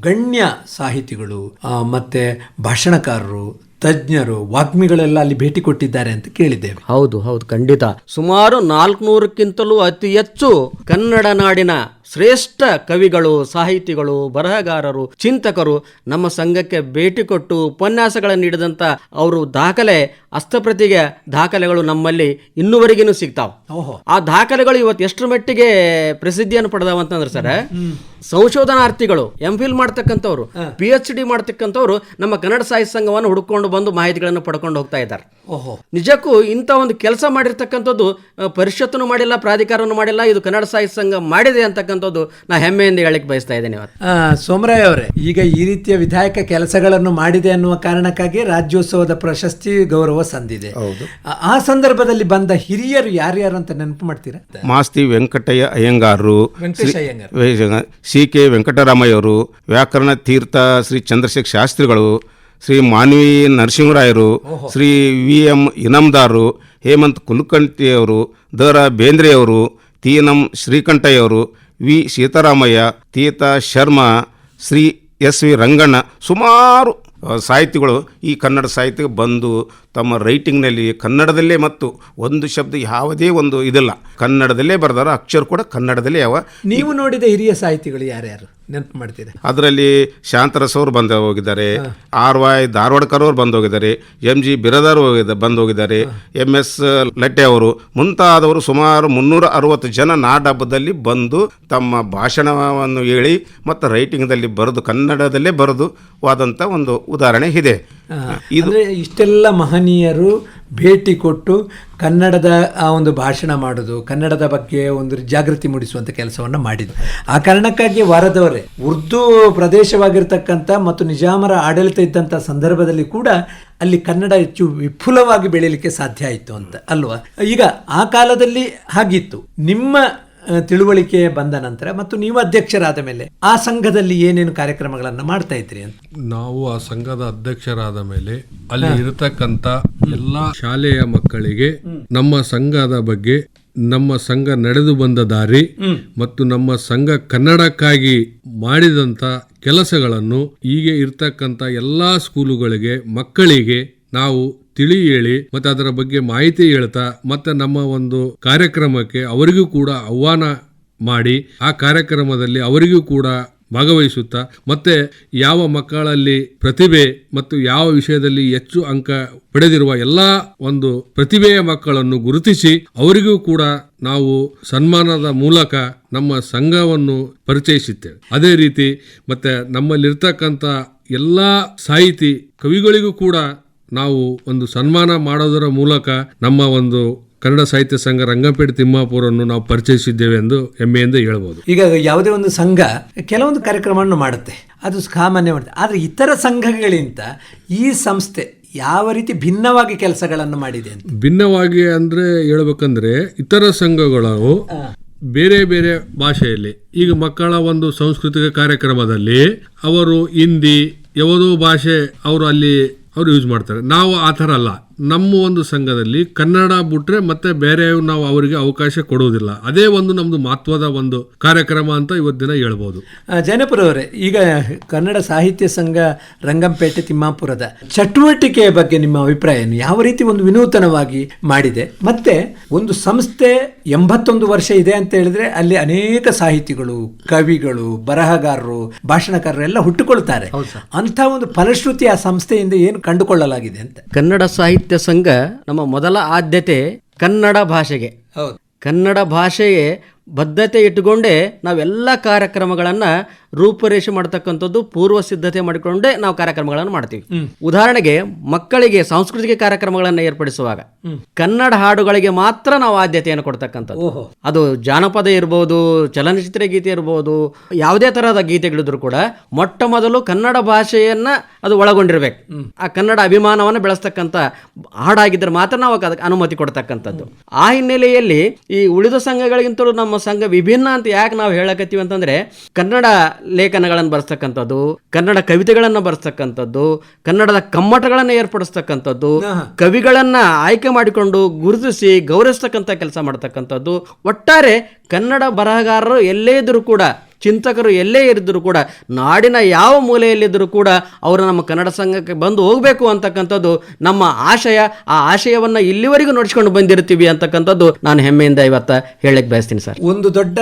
ಗಣ್ಯ ಸಾಹಿತಿಗಳು ಮತ್ತೆ ಭಾಷಣಕಾರರು, ತಜ್ಞರು, ವಾಗ್ಮಿಗಳೆಲ್ಲ ಅಲ್ಲಿ ಭೇಟಿ ಕೊಟ್ಟಿದ್ದಾರೆ ಅಂತ ಕೇಳಿದ್ದೇವೆ. ಹೌದು ಹೌದು, ಖಂಡಿತ. ಸುಮಾರು ನಾಲ್ಕುನೂರಕ್ಕಿಂತಲೂ ಅತಿ ಹೆಚ್ಚು ಕನ್ನಡ ನಾಡಿನ ಶ್ರೇಷ್ಠ ಕವಿಗಳು ಸಾಹಿತಿಗಳು ಬರಹಗಾರರು ಚಿಂತಕರು ನಮ್ಮ ಸಂಘಕ್ಕೆ ಭೇಟಿ ಕೊಟ್ಟು ಉಪನ್ಯಾಸಗಳನ್ನು ನೀಡಿದಂಥ ಅವರು ದಾಖಲೆ ಹಸ್ತಪ್ರತಿಗೆ ದಾಖಲೆಗಳು ನಮ್ಮಲ್ಲಿ ಇನ್ನುವರೆಗೂ ಸಿಗ್ತಾವೆ. ಆ ದಾಖಲೆಗಳು ಇವತ್ತು ಎಷ್ಟರ ಮಟ್ಟಿಗೆ ಪ್ರಸಿದ್ಧಿಯನ್ನು ಪಡೆದವ ಅಂತಂದ್ರೆ ಸರ್ ಸಂಶೋಧನಾರ್ಥಿಗಳು ಎಂ ಫಿಲ್ ಮಾಡ್ತಕ್ಕಂಥವ್ರು ಪಿ ಎಚ್ ಡಿ ಮಾಡ್ತಕ್ಕಂಥವ್ರು ನಮ್ಮ ಕನ್ನಡ ಸಾಹಿತ್ಯ ಸಂಘವನ್ನು ಹುಡುಕೊಂಡು ಬಂದು ಮಾಹಿತಿಗಳನ್ನು ಪಡ್ಕೊಂಡು ಹೋಗ್ತಾ ಇದ್ದಾರೆ. ಓಹೋ. ನಿಜಕ್ಕೂ ಇಂಥ ಒಂದು ಕೆಲಸ ಮಾಡಿರ್ತಕ್ಕಂಥದ್ದು ಪರಿಷತ್ತನ್ನು ಮಾಡಿಲ್ಲ ಪ್ರಾಧಿಕಾರವನ್ನು ಮಾಡಿಲ್ಲ ಇದು ಕನ್ನಡ ಸಾಹಿತ್ಯ ಸಂಘ ಮಾಡಿದೆ ಅಂತಕ್ಕಂಥದ್ದು ನಾ ಹೆಮ್ಮೆಯಿಂದ ಹೇಳಲಿಕ್ಕೆ ಬಯಸ್ತಾ ಇದ್ದೇನೆ ಇವತ್ತು. ಸೋಮರಾಯ್ ಅವರೇ ಈಗ ಈ ರೀತಿಯ ವಿಧಾಯಕ ಕೆಲಸಗಳನ್ನು ಮಾಡಿದೆ ಅನ್ನುವ ಕಾರಣಕ್ಕಾಗಿ ರಾಜ್ಯೋತ್ಸವದ ಪ್ರಶಸ್ತಿ ಗೌರವ ಸಂದಿದೆ. ಆ- ಆ ಸಂದರ್ಭದಲ್ಲಿ ಬಂದ ಹಿರಿಯರು ಯಾರ್ಯಾರು ಅಂತ ನೆನಪು ಮಾಡ್ತೀರಾ? ಮಾಸ್ತಿ ವೆಂಕಟಯ್ಯ ಅಯ್ಯಂಗಾರರು ಸಿ ಕೆ ವೆಂಕಟರಾಮಯ್ಯವರು ವ್ಯಾಕರಣ ತೀರ್ಥ ಶ್ರೀ ಚಂದ್ರಶೇಖರ್ ಶಾಸ್ತ್ರಿಗಳು ಶ್ರೀ ಮಾನ್ವಿ ನರಸಿಂಹರಾಯರು ಶ್ರೀ ವಿ ಎಂ ಇನಾಮದಾರು ಹೇಮಂತ್ ಕುಲಕಂಠಿಯವರು ದ ರಾ ಬೇಂದ್ರೆಯವರು ತೀನಂ ಶ್ರೀಕಂಠಯ್ಯವರು ವಿ ಸೀತಾರಾಮಯ್ಯ ತೀತ ಶರ್ಮಾ ಶ್ರೀ ಎಸ್ ವಿ ರಂಗಣ್ಣ ಸುಮಾರು ಸಾಹಿತಿಗಳು ಈ ಕನ್ನಡ ಸಾಹಿತ್ಯಕ್ಕೆ ಬಂದು ತಮ್ಮ ರೈಟಿಂಗ್ನಲ್ಲಿ ಕನ್ನಡದಲ್ಲೇ ಮತ್ತು ಒಂದು ಶಬ್ದ ಯಾವುದೇ ಒಂದು ಇದಿಲ್ಲ. ಕನ್ನಡದಲ್ಲೇ ಬರೆದಾರ ಅಕ್ಷರ ಕೂಡ ಕನ್ನಡದಲ್ಲೇ ಯಾವ ನೀವು ನೋಡಿದ ಹಿರಿಯ ಸಾಹಿತಿಗಳು ಯಾರ್ಯಾರು? ನೆನಪು ಮಾಡ್ತೀರಾ? ಅದರಲ್ಲಿ ಶಾಂತರಸ್ ಅವರು ಬಂದು ಹೋಗಿದ್ದಾರೆ. ಆರ್ ವಾಯ್ ಧಾರವಾಡಕರ್ ಅವರು ಬಂದು ಹೋಗಿದ್ದಾರೆ. ಎಂ ಜಿ ಬಿರದಾರ್ ಬಂದು ಹೋಗಿದ್ದಾರೆ. ಎಂ ಎಸ್ ಲಟ್ಟೆ ಅವರು ಮುಂತಾದವರು ಸುಮಾರು ಮುನ್ನೂರ ಅರವತ್ತು ಜನ ನಾಡಹಬ್ಬದಲ್ಲಿ ಬಂದು ತಮ್ಮ ಭಾಷಣವನ್ನು ಹೇಳಿ ಮತ್ತು ರೈಟಿಂಗ್ದಲ್ಲಿ ಬರೆದು ಕನ್ನಡದಲ್ಲೇ ಬರೆದು ವಾದಂಥ ಒಂದು ಉದಾಹರಣೆ ಇದೆ. ಇದು ಇಷ್ಟೆಲ್ಲ ಮಹನೀಯರು ಭೇಟಿ ಕೊಟ್ಟು ಕನ್ನಡದ ಆ ಒಂದು ಭಾಷಣ ಮಾಡೋದು ಕನ್ನಡದ ಬಗ್ಗೆ ಒಂದು ಜಾಗೃತಿ ಮೂಡಿಸುವಂಥ ಕೆಲಸವನ್ನು ಮಾಡಿದ್ರು. ಆ ಕಾರಣಕ್ಕಾಗಿ ವಾರದವರೇ ಉರ್ದು ಪ್ರದೇಶವಾಗಿರ್ತಕ್ಕಂಥ ಮತ್ತು ನಿಜಾಮರ ಆಡಳಿತ ಇದ್ದಂಥ ಸಂದರ್ಭದಲ್ಲಿ ಕೂಡ ಅಲ್ಲಿ ಕನ್ನಡ ಹೆಚ್ಚು ವಿಪುಲವಾಗಿ ಬೆಳೀಲಿಕ್ಕೆ ಸಾಧ್ಯ ಆಯಿತು ಅಂತ ಅಲ್ವಾ? ಈಗ ಆ ಕಾಲದಲ್ಲಿ ಹಾಗಿತ್ತು. ನಿಮ್ಮ ತಿಳುವಳಿಕೆ ಬಂದ ನಂತರ ಮತ್ತು ನೀವು ಅಧ್ಯಕ್ಷರಾದ ಮೇಲೆ ಆ ಸಂಘದಲ್ಲಿ ಏನೇನು ಕಾರ್ಯಕ್ರಮಗಳನ್ನು ಮಾಡ್ತಾ ಇದ್ರಿ ಅಂತ? ನಾವು ಆ ಸಂಘದ ಅಧ್ಯಕ್ಷರಾದ ಮೇಲೆ ಅಲ್ಲಿ ಇರತಕ್ಕಂತ ಎಲ್ಲಾ ಶಾಲೆಯ ಮಕ್ಕಳಿಗೆ ನಮ್ಮ ಸಂಘದ ಬಗ್ಗೆ ನಮ್ಮ ಸಂಘ ನಡೆದು ಬಂದ ದಾರಿ ಮತ್ತು ನಮ್ಮ ಸಂಘ ಕನ್ನಡಕ್ಕಾಗಿ ಮಾಡಿದಂತ ಕೆಲಸಗಳನ್ನು ಹೀಗೆ ಇರ್ತಕ್ಕಂಥ ಎಲ್ಲಾ ಸ್ಕೂಲುಗಳಿಗೆ ಮಕ್ಕಳಿಗೆ ನಾವು ತಿಳಿ ಹೇಳಿ ಮತ್ತೆ ಅದರ ಬಗ್ಗೆ ಮಾಹಿತಿ ಹೇಳ್ತಾ ಮತ್ತೆ ನಮ್ಮ ಒಂದು ಕಾರ್ಯಕ್ರಮಕ್ಕೆ ಅವರಿಗೂ ಕೂಡ ಆಹ್ವಾನ ಮಾಡಿ ಆ ಕಾರ್ಯಕ್ರಮದಲ್ಲಿ ಅವರಿಗೂ ಕೂಡ ಭಾಗವಹಿಸುತ್ತಾ ಮತ್ತೆ ಯಾವ ಮಕ್ಕಳಲ್ಲಿ ಪ್ರತಿಭೆ ಮತ್ತು ಯಾವ ವಿಷಯದಲ್ಲಿ ಹೆಚ್ಚು ಅಂಕ ಪಡೆದಿರುವ ಎಲ್ಲಾ ಒಂದು ಪ್ರತಿಭೆಯ ಮಕ್ಕಳನ್ನು ಗುರುತಿಸಿ ಅವರಿಗೂ ಕೂಡ ನಾವು ಸನ್ಮಾನದ ಮೂಲಕ ನಮ್ಮ ಸಂಘವನ್ನು ಪರಿಚಯಿಸುತ್ತೇವೆ. ಅದೇ ರೀತಿ ಮತ್ತೆ ನಮ್ಮಲ್ಲಿರ್ತಕ್ಕಂಥ ಎಲ್ಲಾ ಸಾಹಿತಿ ಕವಿಗಳಿಗೂ ಕೂಡ ನಾವು ಒಂದು ಸನ್ಮಾನ ಮಾಡೋದರ ಮೂಲಕ ನಮ್ಮ ಒಂದು ಕನ್ನಡ ಸಾಹಿತ್ಯ ಸಂಘ ರಂಗಪೇಟೆ ತಿಮ್ಮಾಪುರನ್ನು ನಾವು ಪರಿಚಯಿಸಿದ್ದೇವೆ ಎಂದು ಹೆಮ್ಮೆಯಿಂದ ಹೇಳ್ಬೋದು. ಈಗ ಯಾವುದೇ ಒಂದು ಸಂಘ ಕೆಲವೊಂದು ಕಾರ್ಯಕ್ರಮವನ್ನು ಮಾಡುತ್ತೆ. ಅದು ಸಾಮಾನ್ಯ ಮಾಡುತ್ತೆ ಆದರೆ ಇತರ ಸಂಘಗಳಿಗಿಂತ ಈ ಸಂಸ್ಥೆ ಯಾವ ರೀತಿ ಭಿನ್ನವಾಗಿ ಕೆಲಸಗಳನ್ನು ಮಾಡಿದೆ ಭಿನ್ನವಾಗಿ ಅಂದ್ರೆ ಹೇಳ್ಬೇಕಂದ್ರೆ ಇತರ ಸಂಘಗಳು ಬೇರೆ ಬೇರೆ ಭಾಷೆಯಲ್ಲಿ ಈಗ ಮಕ್ಕಳ ಒಂದು ಸಾಂಸ್ಕೃತಿಕ ಕಾರ್ಯಕ್ರಮದಲ್ಲಿ ಅವರು ಹಿಂದಿ ಯಾವುದೋ ಭಾಷೆ ಅವರು ಅಲ್ಲಿ ಅವರು ಯೂಸ್ ಮಾಡ್ತಾರೆ. ನಾವು ಆ ಥರ ಅಲ್ಲ. ನಮ್ಮ ಒಂದು ಸಂಘದಲ್ಲಿ ಕನ್ನಡ ಬಿಟ್ರೆ ಮತ್ತೆ ಬೇರೆ ನಾವು ಅವರಿಗೆ ಅವಕಾಶ ಕೊಡುವುದಿಲ್ಲ. ಅದೇ ಒಂದು ನಮ್ದು ಮಹತ್ವದ ಒಂದು ಕಾರ್ಯಕ್ರಮ ಅಂತ ಇವತ್ತಿನ ಹೇಳ್ಬೋದು. ಜಯನಪುರವರೇ ಜಯನಪುರ ಅವರೇ ಈಗ ಕನ್ನಡ ಸಾಹಿತ್ಯ ಸಂಘ ರಂಗಂಪೇಟೆ ತಿಮ್ಮಾಪುರದ ಚಟುವಟಿಕೆಯ ಬಗ್ಗೆ ನಿಮ್ಮ ಅಭಿಪ್ರಾಯ ಏನು ಯಾವ ರೀತಿ ಒಂದು ವಿನೂತನವಾಗಿ ಮಾಡಿದೆ? ಮತ್ತೆ ಒಂದು ಸಂಸ್ಥೆ ಎಂಬತ್ತೊಂದು ವರ್ಷ ಇದೆ ಅಂತ ಹೇಳಿದ್ರೆ ಅಲ್ಲಿ ಅನೇಕ ಸಾಹಿತಿಗಳು ಕವಿಗಳು ಬರಹಗಾರರು ಭಾಷಣಕಾರರು ಎಲ್ಲ ಹುಟ್ಟುಕೊಳ್ತಾರೆ. ಅಂತ ಒಂದು ಫಲಶ್ರುತಿ ಆ ಸಂಸ್ಥೆಯಿಂದ ಏನು ಕಂಡುಕೊಳ್ಳಲಾಗಿದೆ ಅಂತ? ಕನ್ನಡ ಸಾಹಿತ್ಯ ಸಂಘ ನಮ್ಮ ಮೊದಲ ಆದ್ಯತೆ ಕನ್ನಡ ಭಾಷೆಗೆ. ಹೌದು. ಕನ್ನಡ ಭಾಷೆಗೆ ಬದ್ಧತೆ ಇಟ್ಟುಕೊಂಡೇ ನಾವೆಲ್ಲ ಕಾರ್ಯಕ್ರಮಗಳನ್ನು ರೂಪರೇಷೆ ಮಾಡ್ತಕ್ಕಂಥದ್ದು ಪೂರ್ವ ಸಿದ್ಧತೆ ಮಾಡಿಕೊಂಡೇ ನಾವು ಕಾರ್ಯಕ್ರಮಗಳನ್ನು ಮಾಡ್ತೀವಿ. ಉದಾಹರಣೆಗೆ ಮಕ್ಕಳಿಗೆ ಸಾಂಸ್ಕೃತಿಕ ಕಾರ್ಯಕ್ರಮಗಳನ್ನು ಏರ್ಪಡಿಸುವಾಗ ಕನ್ನಡ ಹಾಡುಗಳಿಗೆ ಮಾತ್ರ ನಾವು ಆದ್ಯತೆಯನ್ನು ಕೊಡ್ತಕ್ಕಂಥದ್ದು. ಅದು ಜಾನಪದ ಇರ್ಬೋದು ಚಲನಚಿತ್ರ ಗೀತೆ ಇರ್ಬೋದು ಯಾವುದೇ ತರಹದ ಗೀತೆಗಳಿದ್ರು ಕೂಡ ಮೊಟ್ಟ ಮೊದಲು ಕನ್ನಡ ಭಾಷೆಯನ್ನ ಅದು ಒಳಗೊಂಡಿರ್ಬೇಕು. ಆ ಕನ್ನಡ ಅಭಿಮಾನವನ್ನು ಬೆಳೆಸ್ತಕ್ಕಂಥ ಹಾಡಾಗಿದ್ರೆ ಮಾತ್ರ ನಾವು ಅದಕ್ಕೆ ಅನುಮತಿ ಕೊಡ್ತಕ್ಕಂಥದ್ದು. ಆ ಹಿನ್ನೆಲೆಯಲ್ಲಿ ಈ ಉಳಿದ ಸಂಘಗಳಿಗಿಂತಲೂ ನಮ್ಮ ಸಂಘ ವಿಭಿನ್ನ ಅಂತ ಯಾಕೆ ನಾವು ಹೇಳಕತ್ತೀವಿ ಅಂತಂದ್ರೆ ಕನ್ನಡ ಲೇಖನಗಳನ್ನು ಬರೆಸ್ತಕ್ಕಂಥದ್ದು ಕನ್ನಡ ಕವಿತೆಗಳನ್ನು ಬರೆಸ್ತಕ್ಕಂಥದ್ದು ಕನ್ನಡದ ಕಮ್ಮಟಗಳನ್ನು ಏರ್ಪಡಿಸ್ತಕ್ಕಂಥದ್ದು ಕವಿಗಳನ್ನ ಆಯ್ಕೆ ಮಾಡಿಕೊಂಡು ಗುರುತಿಸಿ ಗೌರವಿಸ್ತಕ್ಕಂಥ ಕೆಲಸ ಮಾಡ್ತಕ್ಕಂಥದ್ದು. ಒಟ್ಟಾರೆ ಕನ್ನಡ ಬರಹಗಾರರು ಎಲ್ಲೇ ಇದ್ರೂ ಕೂಡ ಚಿಂತಕರು ಎಲ್ಲೇ ಇರಿದ್ರು ಕೂಡ ನಾಡಿನ ಯಾವ ಮೂಲೆಯಲ್ಲಿದ್ದರೂ ಕೂಡ ಅವರು ನಮ್ಮ ಕನ್ನಡ ಸಂಘಕ್ಕೆ ಬಂದು ಹೋಗಬೇಕು ಅಂತಕ್ಕಂಥದ್ದು ನಮ್ಮ ಆಶಯ. ಆ ಆಶಯವನ್ನು ಇಲ್ಲಿವರೆಗೂ ನೋಡ್ಸ್ಕೊಂಡು ಬಂದಿರ್ತೀವಿ ಅಂತಕ್ಕಂಥದ್ದು ನಾನು ಹೆಮ್ಮೆಯಿಂದ ಇವತ್ತು ಹೇಳಕ್ಕೆ ಬಯಸ್ತೀನಿ ಸರ್. ಒಂದು ದೊಡ್ಡ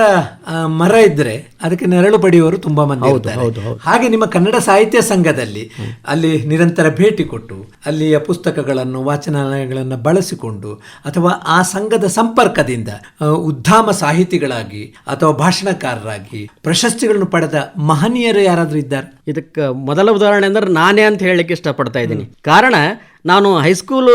ಮರ ಇದ್ರೆ ಅದಕ್ಕೆ ನೆರಳು ಪಡೆಯುವವರು ತುಂಬಾ ಮಂದಿ ಹೌದು ಹಾಗೆ ನಿಮ್ಮ ಕನ್ನಡ ಸಾಹಿತ್ಯ ಸಂಘದಲ್ಲಿ ಅಲ್ಲಿ ನಿರಂತರ ಭೇಟಿ ಕೊಟ್ಟು ಅಲ್ಲಿಯ ಪುಸ್ತಕಗಳನ್ನು ವಾಚನಾಲಯಗಳನ್ನು ಬಳಸಿಕೊಂಡು ಅಥವಾ ಆ ಸಂಘದ ಸಂಪರ್ಕದಿಂದ ಉದ್ದಾಮ ಉದ್ಧಾಮ ಸಾಹಿತಿಗಳಾಗಿ ಅಥವಾ ಭಾಷಣಕಾರರಾಗಿ ಪ್ರಶಸ್ತಿಗಳನ್ನು ಪಡೆದ ಮಹನೀಯರು ಯಾರಾದರೂ ಇದ್ದಾರೆ? ಇದಕ್ಕೆ ಮೊದಲ ಉದಾಹರಣೆ ಅಂದ್ರೆ ನಾನೇ ಅಂತ ಹೇಳಲಿಕ್ಕೆ ಇಷ್ಟಪಡ್ತಾ ಇದ್ದೀನಿ. ಕಾರಣ ನಾನು ಹೈಸ್ಕೂಲು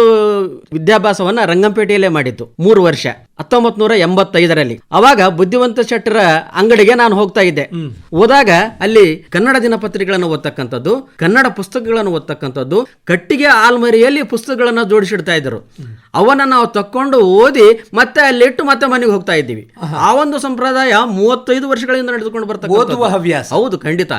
ವಿದ್ಯಾಭ್ಯಾಸವನ್ನು ರಂಗಂಪೇಟೆಯಲ್ಲೇ ಮಾಡಿದ್ದು, ಮೂರು ವರ್ಷ. ಹತ್ತೊಂಬತ್ ನೂರ ಎಂಬತ್ತೈದರಲ್ಲಿ. ಅವಾಗ ಬುದ್ಧಿವಂತ ಶೆಟ್ಟರ ಅಂಗಡಿಗೆ ನಾನು ಹೋಗ್ತಾ ಇದ್ದೆ. ಹೋದಾಗ ಅಲ್ಲಿ ಕನ್ನಡ ದಿನಪತ್ರಿಕೆಗಳನ್ನು ಓದ್ತಕ್ಕಂಥದ್ದು ಕನ್ನಡ ಪುಸ್ತಕಗಳನ್ನು ಓದ್ತಕ್ಕಂಥದ್ದು ಕಟ್ಟಿಗೆ ಆಲ್ಮರಿಯಲ್ಲಿ ಪುಸ್ತಕಗಳನ್ನ ಜೋಡಿಸಿಡ್ತಾ ಇದ್ರು ಅವನ್ನ ನಾವು ತಕ್ಕೊಂಡು ಓದಿ ಮತ್ತೆ ಅಲ್ಲಿಟ್ಟು ಮತ್ತೆ ಮನೆಗೆ ಹೋಗ್ತಾ ಇದ್ದೀವಿ. ಆ ಒಂದು ಸಂಪ್ರದಾಯ ಮೂವತ್ತೈದು ವರ್ಷಗಳಿಂದ ನಡೆದುಕೊಂಡು ಬರ್ತಾ ಓದುವ ಹವ್ಯಾಸ. ಹೌದು ಖಂಡಿತ.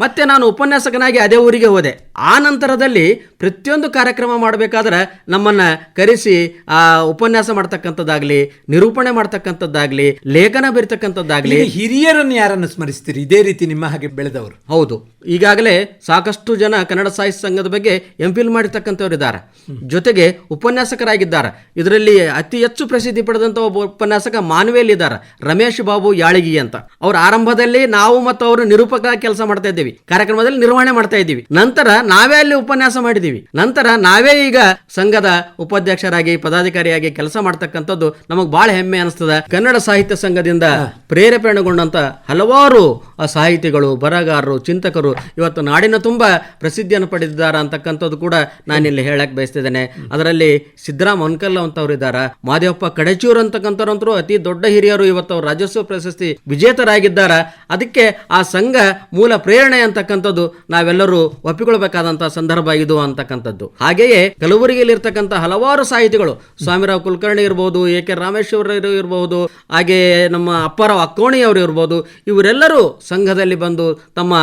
ಮತ್ತೆ ನಾನು ಉಪನ್ಯಾಸಕನಾಗಿ ಅದೇ ಊರಿಗೆ ಹೋದೆ. ಆ ನಂತರದಲ್ಲಿ ಪ್ರತಿಯೊಂದು ಕಾರ್ಯಕ್ರಮ ಮಾಡಬೇಕಾದ್ರೆ ನಮ್ಮನ್ನ ಕರೆಸಿ ಆ ಉಪನ್ಯಾಸ ಮಾಡ್ತಕ್ಕಂಥದ್ದಾಗ್ಲಿ ನಿರೂಪಣೆ ಮಾಡ್ತಕ್ಕಂಥದ್ದಾಗ್ಲಿ ಲೇಖನ ಬರೀತಕ್ಕಂಥದ್ದಾಗ್ಲಿ ಹಿರಿಯರನ್ನು ಯಾರನ್ನು ಸ್ಮರಿಸ್ತೀರಿ? ಇದೇ ರೀತಿ ನಿಮ್ಮ ಹಾಗೆ ಬೆಳೆದವರು. ಹೌದು. ಈಗಾಗಲೇ ಸಾಕಷ್ಟು ಜನ ಕನ್ನಡ ಸಾಹಿತ್ಯ ಸಂಘದ ಬಗ್ಗೆ ಎಂ ಫಿಲ್ ಮಾಡಿರ್ತಕ್ಕಂಥವರಿದ್ದಾರೆ. ಜೊತೆಗೆ ಉಪನ್ಯಾಸಕರಾಗಿದ್ದಾರೆ. ಇದರಲ್ಲಿ ಅತಿ ಹೆಚ್ಚು ಪ್ರಸಿದ್ಧಿ ಪಡೆದಂಥ ಒಬ್ಬ ಉಪನ್ಯಾಸಕ ಮಾನ್ವೇಲ್ ಇದ್ದಾರೆ. ರಮೇಶ್ ಬಾಬು ಯಾಳಗಿ ಅಂತ. ಅವ್ರ ಆರಂಭದಲ್ಲಿ ನಾವು ಮತ್ತು ಅವರು ನಿರೂಪಕ ಕೆಲಸ ಮಾಡ್ತಾ ಇದ್ದೀವಿ. ಕಾರ್ಯಕ್ರಮದಲ್ಲಿ ನಿರ್ವಹಣೆ ಮಾಡ್ತಾ ಇದ್ದೀವಿ. ನಂತರ ನಾವೇ ಅಲ್ಲಿ ಉಪನ್ಯಾಸ ಮಾಡಿದ್ದೀವಿ. ನಂತರ ನಾವೇ ಈಗ ಸಂಘದ ಉಪಾಧ್ಯಕ್ಷರಾಗಿ ಪದಾಧಿಕಾರಿಯಾಗಿ ಕೆಲಸ ಮಾಡ್ತಕ್ಕಂಥದ್ದು ನಮಗೆ ಬಹಳ ಹೆಮ್ಮೆ ಅನಿಸ್ತದೆ. ಕನ್ನಡ ಸಾಹಿತ್ಯ ಸಂಘದಿಂದ ಪ್ರೇರೇಪಣೆಗೊಂಡಂತ ಹಲವಾರು ಸಾಹಿತಿಗಳು ಬರಹಗಾರರು ಚಿಂತಕರು ಇವತ್ತು ನಾಡಿನ ತುಂಬ ಪ್ರಸಿದ್ಧಿಯನ್ನು ಪಡೆದಿದ್ದಾರೆ ಅಂತಕ್ಕಂಥದ್ದು ಕೂಡ ನಾನಿಲ್ಲಿ ಹೇಳಕ್ ಬಯಸ್ತಿದ್ದೇನೆ. ಅದರಲ್ಲಿ ಸಿದ್ದರಾಮ್ ಅನ್ಕಲ್ ಅಂತವ್ರು ಇದ್ದಾರೆ? ಮಾದೇವಪ್ಪ ಕಡಚೂರ್ ಅಂತಕ್ಕಂಥವ್ರಂತರೂ ಅತಿ ದೊಡ್ಡ ಹಿರಿಯರು ಇವತ್ತು ಅವರು ರಾಜ್ಯೋತ್ಸವ ಪ್ರಶಸ್ತಿ ವಿಜೇತರಾಗಿದ್ದಾರೆ? ಅದಕ್ಕೆ ಆ ಸಂಘ ಮೂಲ ಪ್ರೇರಣೆ ಅಂತಕ್ಕಂಥದ್ದು ನಾವೆಲ್ಲರೂ ಒಪ್ಪಿಕೊಳ್ಬೇಕಾದಂತಹ ಸಂದರ್ಭ ಇದು ಅಂತಕ್ಕಂಥದ್ದು. ಹಾಗೆಯೇ ಕಲಬುರಗಿಯಲ್ಲಿ ಇರ್ತಕ್ಕಂಥ ಹಲವಾರು ಸಾಹಿತಿಗಳು ಸ್ವಾಮಿರಾವ್ ಕುಲಕರ್ಣಿ ಇರ್ಬೋದು ಎ ಕೆ ರಾಮೇಶ್ವರ ಇರಬಹುದು ಹಾಗೆ ನಮ್ಮ ಅಪ್ಪಾರಾವ್ ಅಕ್ಕೋಣಿಯವರು ಇರ್ಬೋದು, ಇವರೆಲ್ಲರೂ ಸಂಘದಲ್ಲಿ ಬಂದು ತಮ್ಮ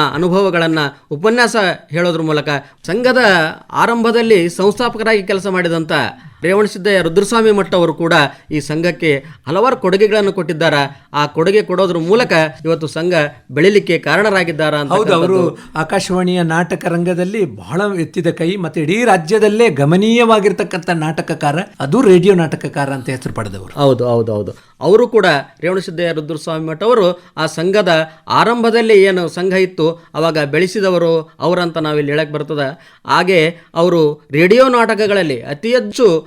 ಅನುಭವಗಳನ್ನು ಉಪನ್ಯಾಸ ಹೇಳೋದ್ರ ಮೂಲಕ ಸಂಘದ ಆರಂಭದಲ್ಲಿ ಸಂಸ್ಥಾಪಕರಾಗಿ ಕೆಲಸ ಮಾಡಿದಂಥ ರೇವಣಸಿದ್ದಯ್ಯ ರುದ್ರಸ್ವಾಮಿ ಮಠ ಅವರು ಕೂಡ ಈ ಸಂಘಕ್ಕೆ ಹಲವಾರು ಕೊಡುಗೆಗಳನ್ನು ಕೊಟ್ಟಿದ್ದಾರೆ. ಆ ಕೊಡುಗೆ ಕೊಡೋದ್ರ ಮೂಲಕ ಇವತ್ತು ಸಂಘ ಬೆಳಿಲಿಕ್ಕೆ ಕಾರಣರಾಗಿದ್ದಾರೆ ಅಂತ ಹೌದು ಅವರು ಆಕಾಶವಾಣಿಯ ನಾಟಕ ರಂಗದಲ್ಲಿ ಬಹಳ ಎತ್ತಿದ ಕೈ ಮತ್ತೆ ಇಡೀ ರಾಜ್ಯದಲ್ಲೇ ಗಮನೀಯವಾಗಿರ್ತಕ್ಕಂಥ ನಾಟಕಕಾರ. ಅದು ರೇಡಿಯೋ ನಾಟಕಕಾರ ಅಂತ ಹೆಸರು ಪಡೆದವರು. ಹೌದು ಹೌದು ಹೌದು. ಅವರು ಕೂಡ ರೇವಣಸಿದ್ದಯ್ಯ ರುದ್ರಸ್ವಾಮಿ ಮಠ ಅವರು ಆ ಸಂಘದ ಆರಂಭದಲ್ಲಿ ಏನು ಸಂಘ ಇತ್ತು ಅವಾಗ ಬೆಳೆಸಿದವರು ಅವರಂತ ನಾವಿಲ್ಲಿ ಹೇಳಕ್ ಬರ್ತದ. ಹಾಗೆ ಅವರು ರೇಡಿಯೋ ನಾಟಕಗಳಲ್ಲಿ ಅತಿ ಹೆಚ್ಚು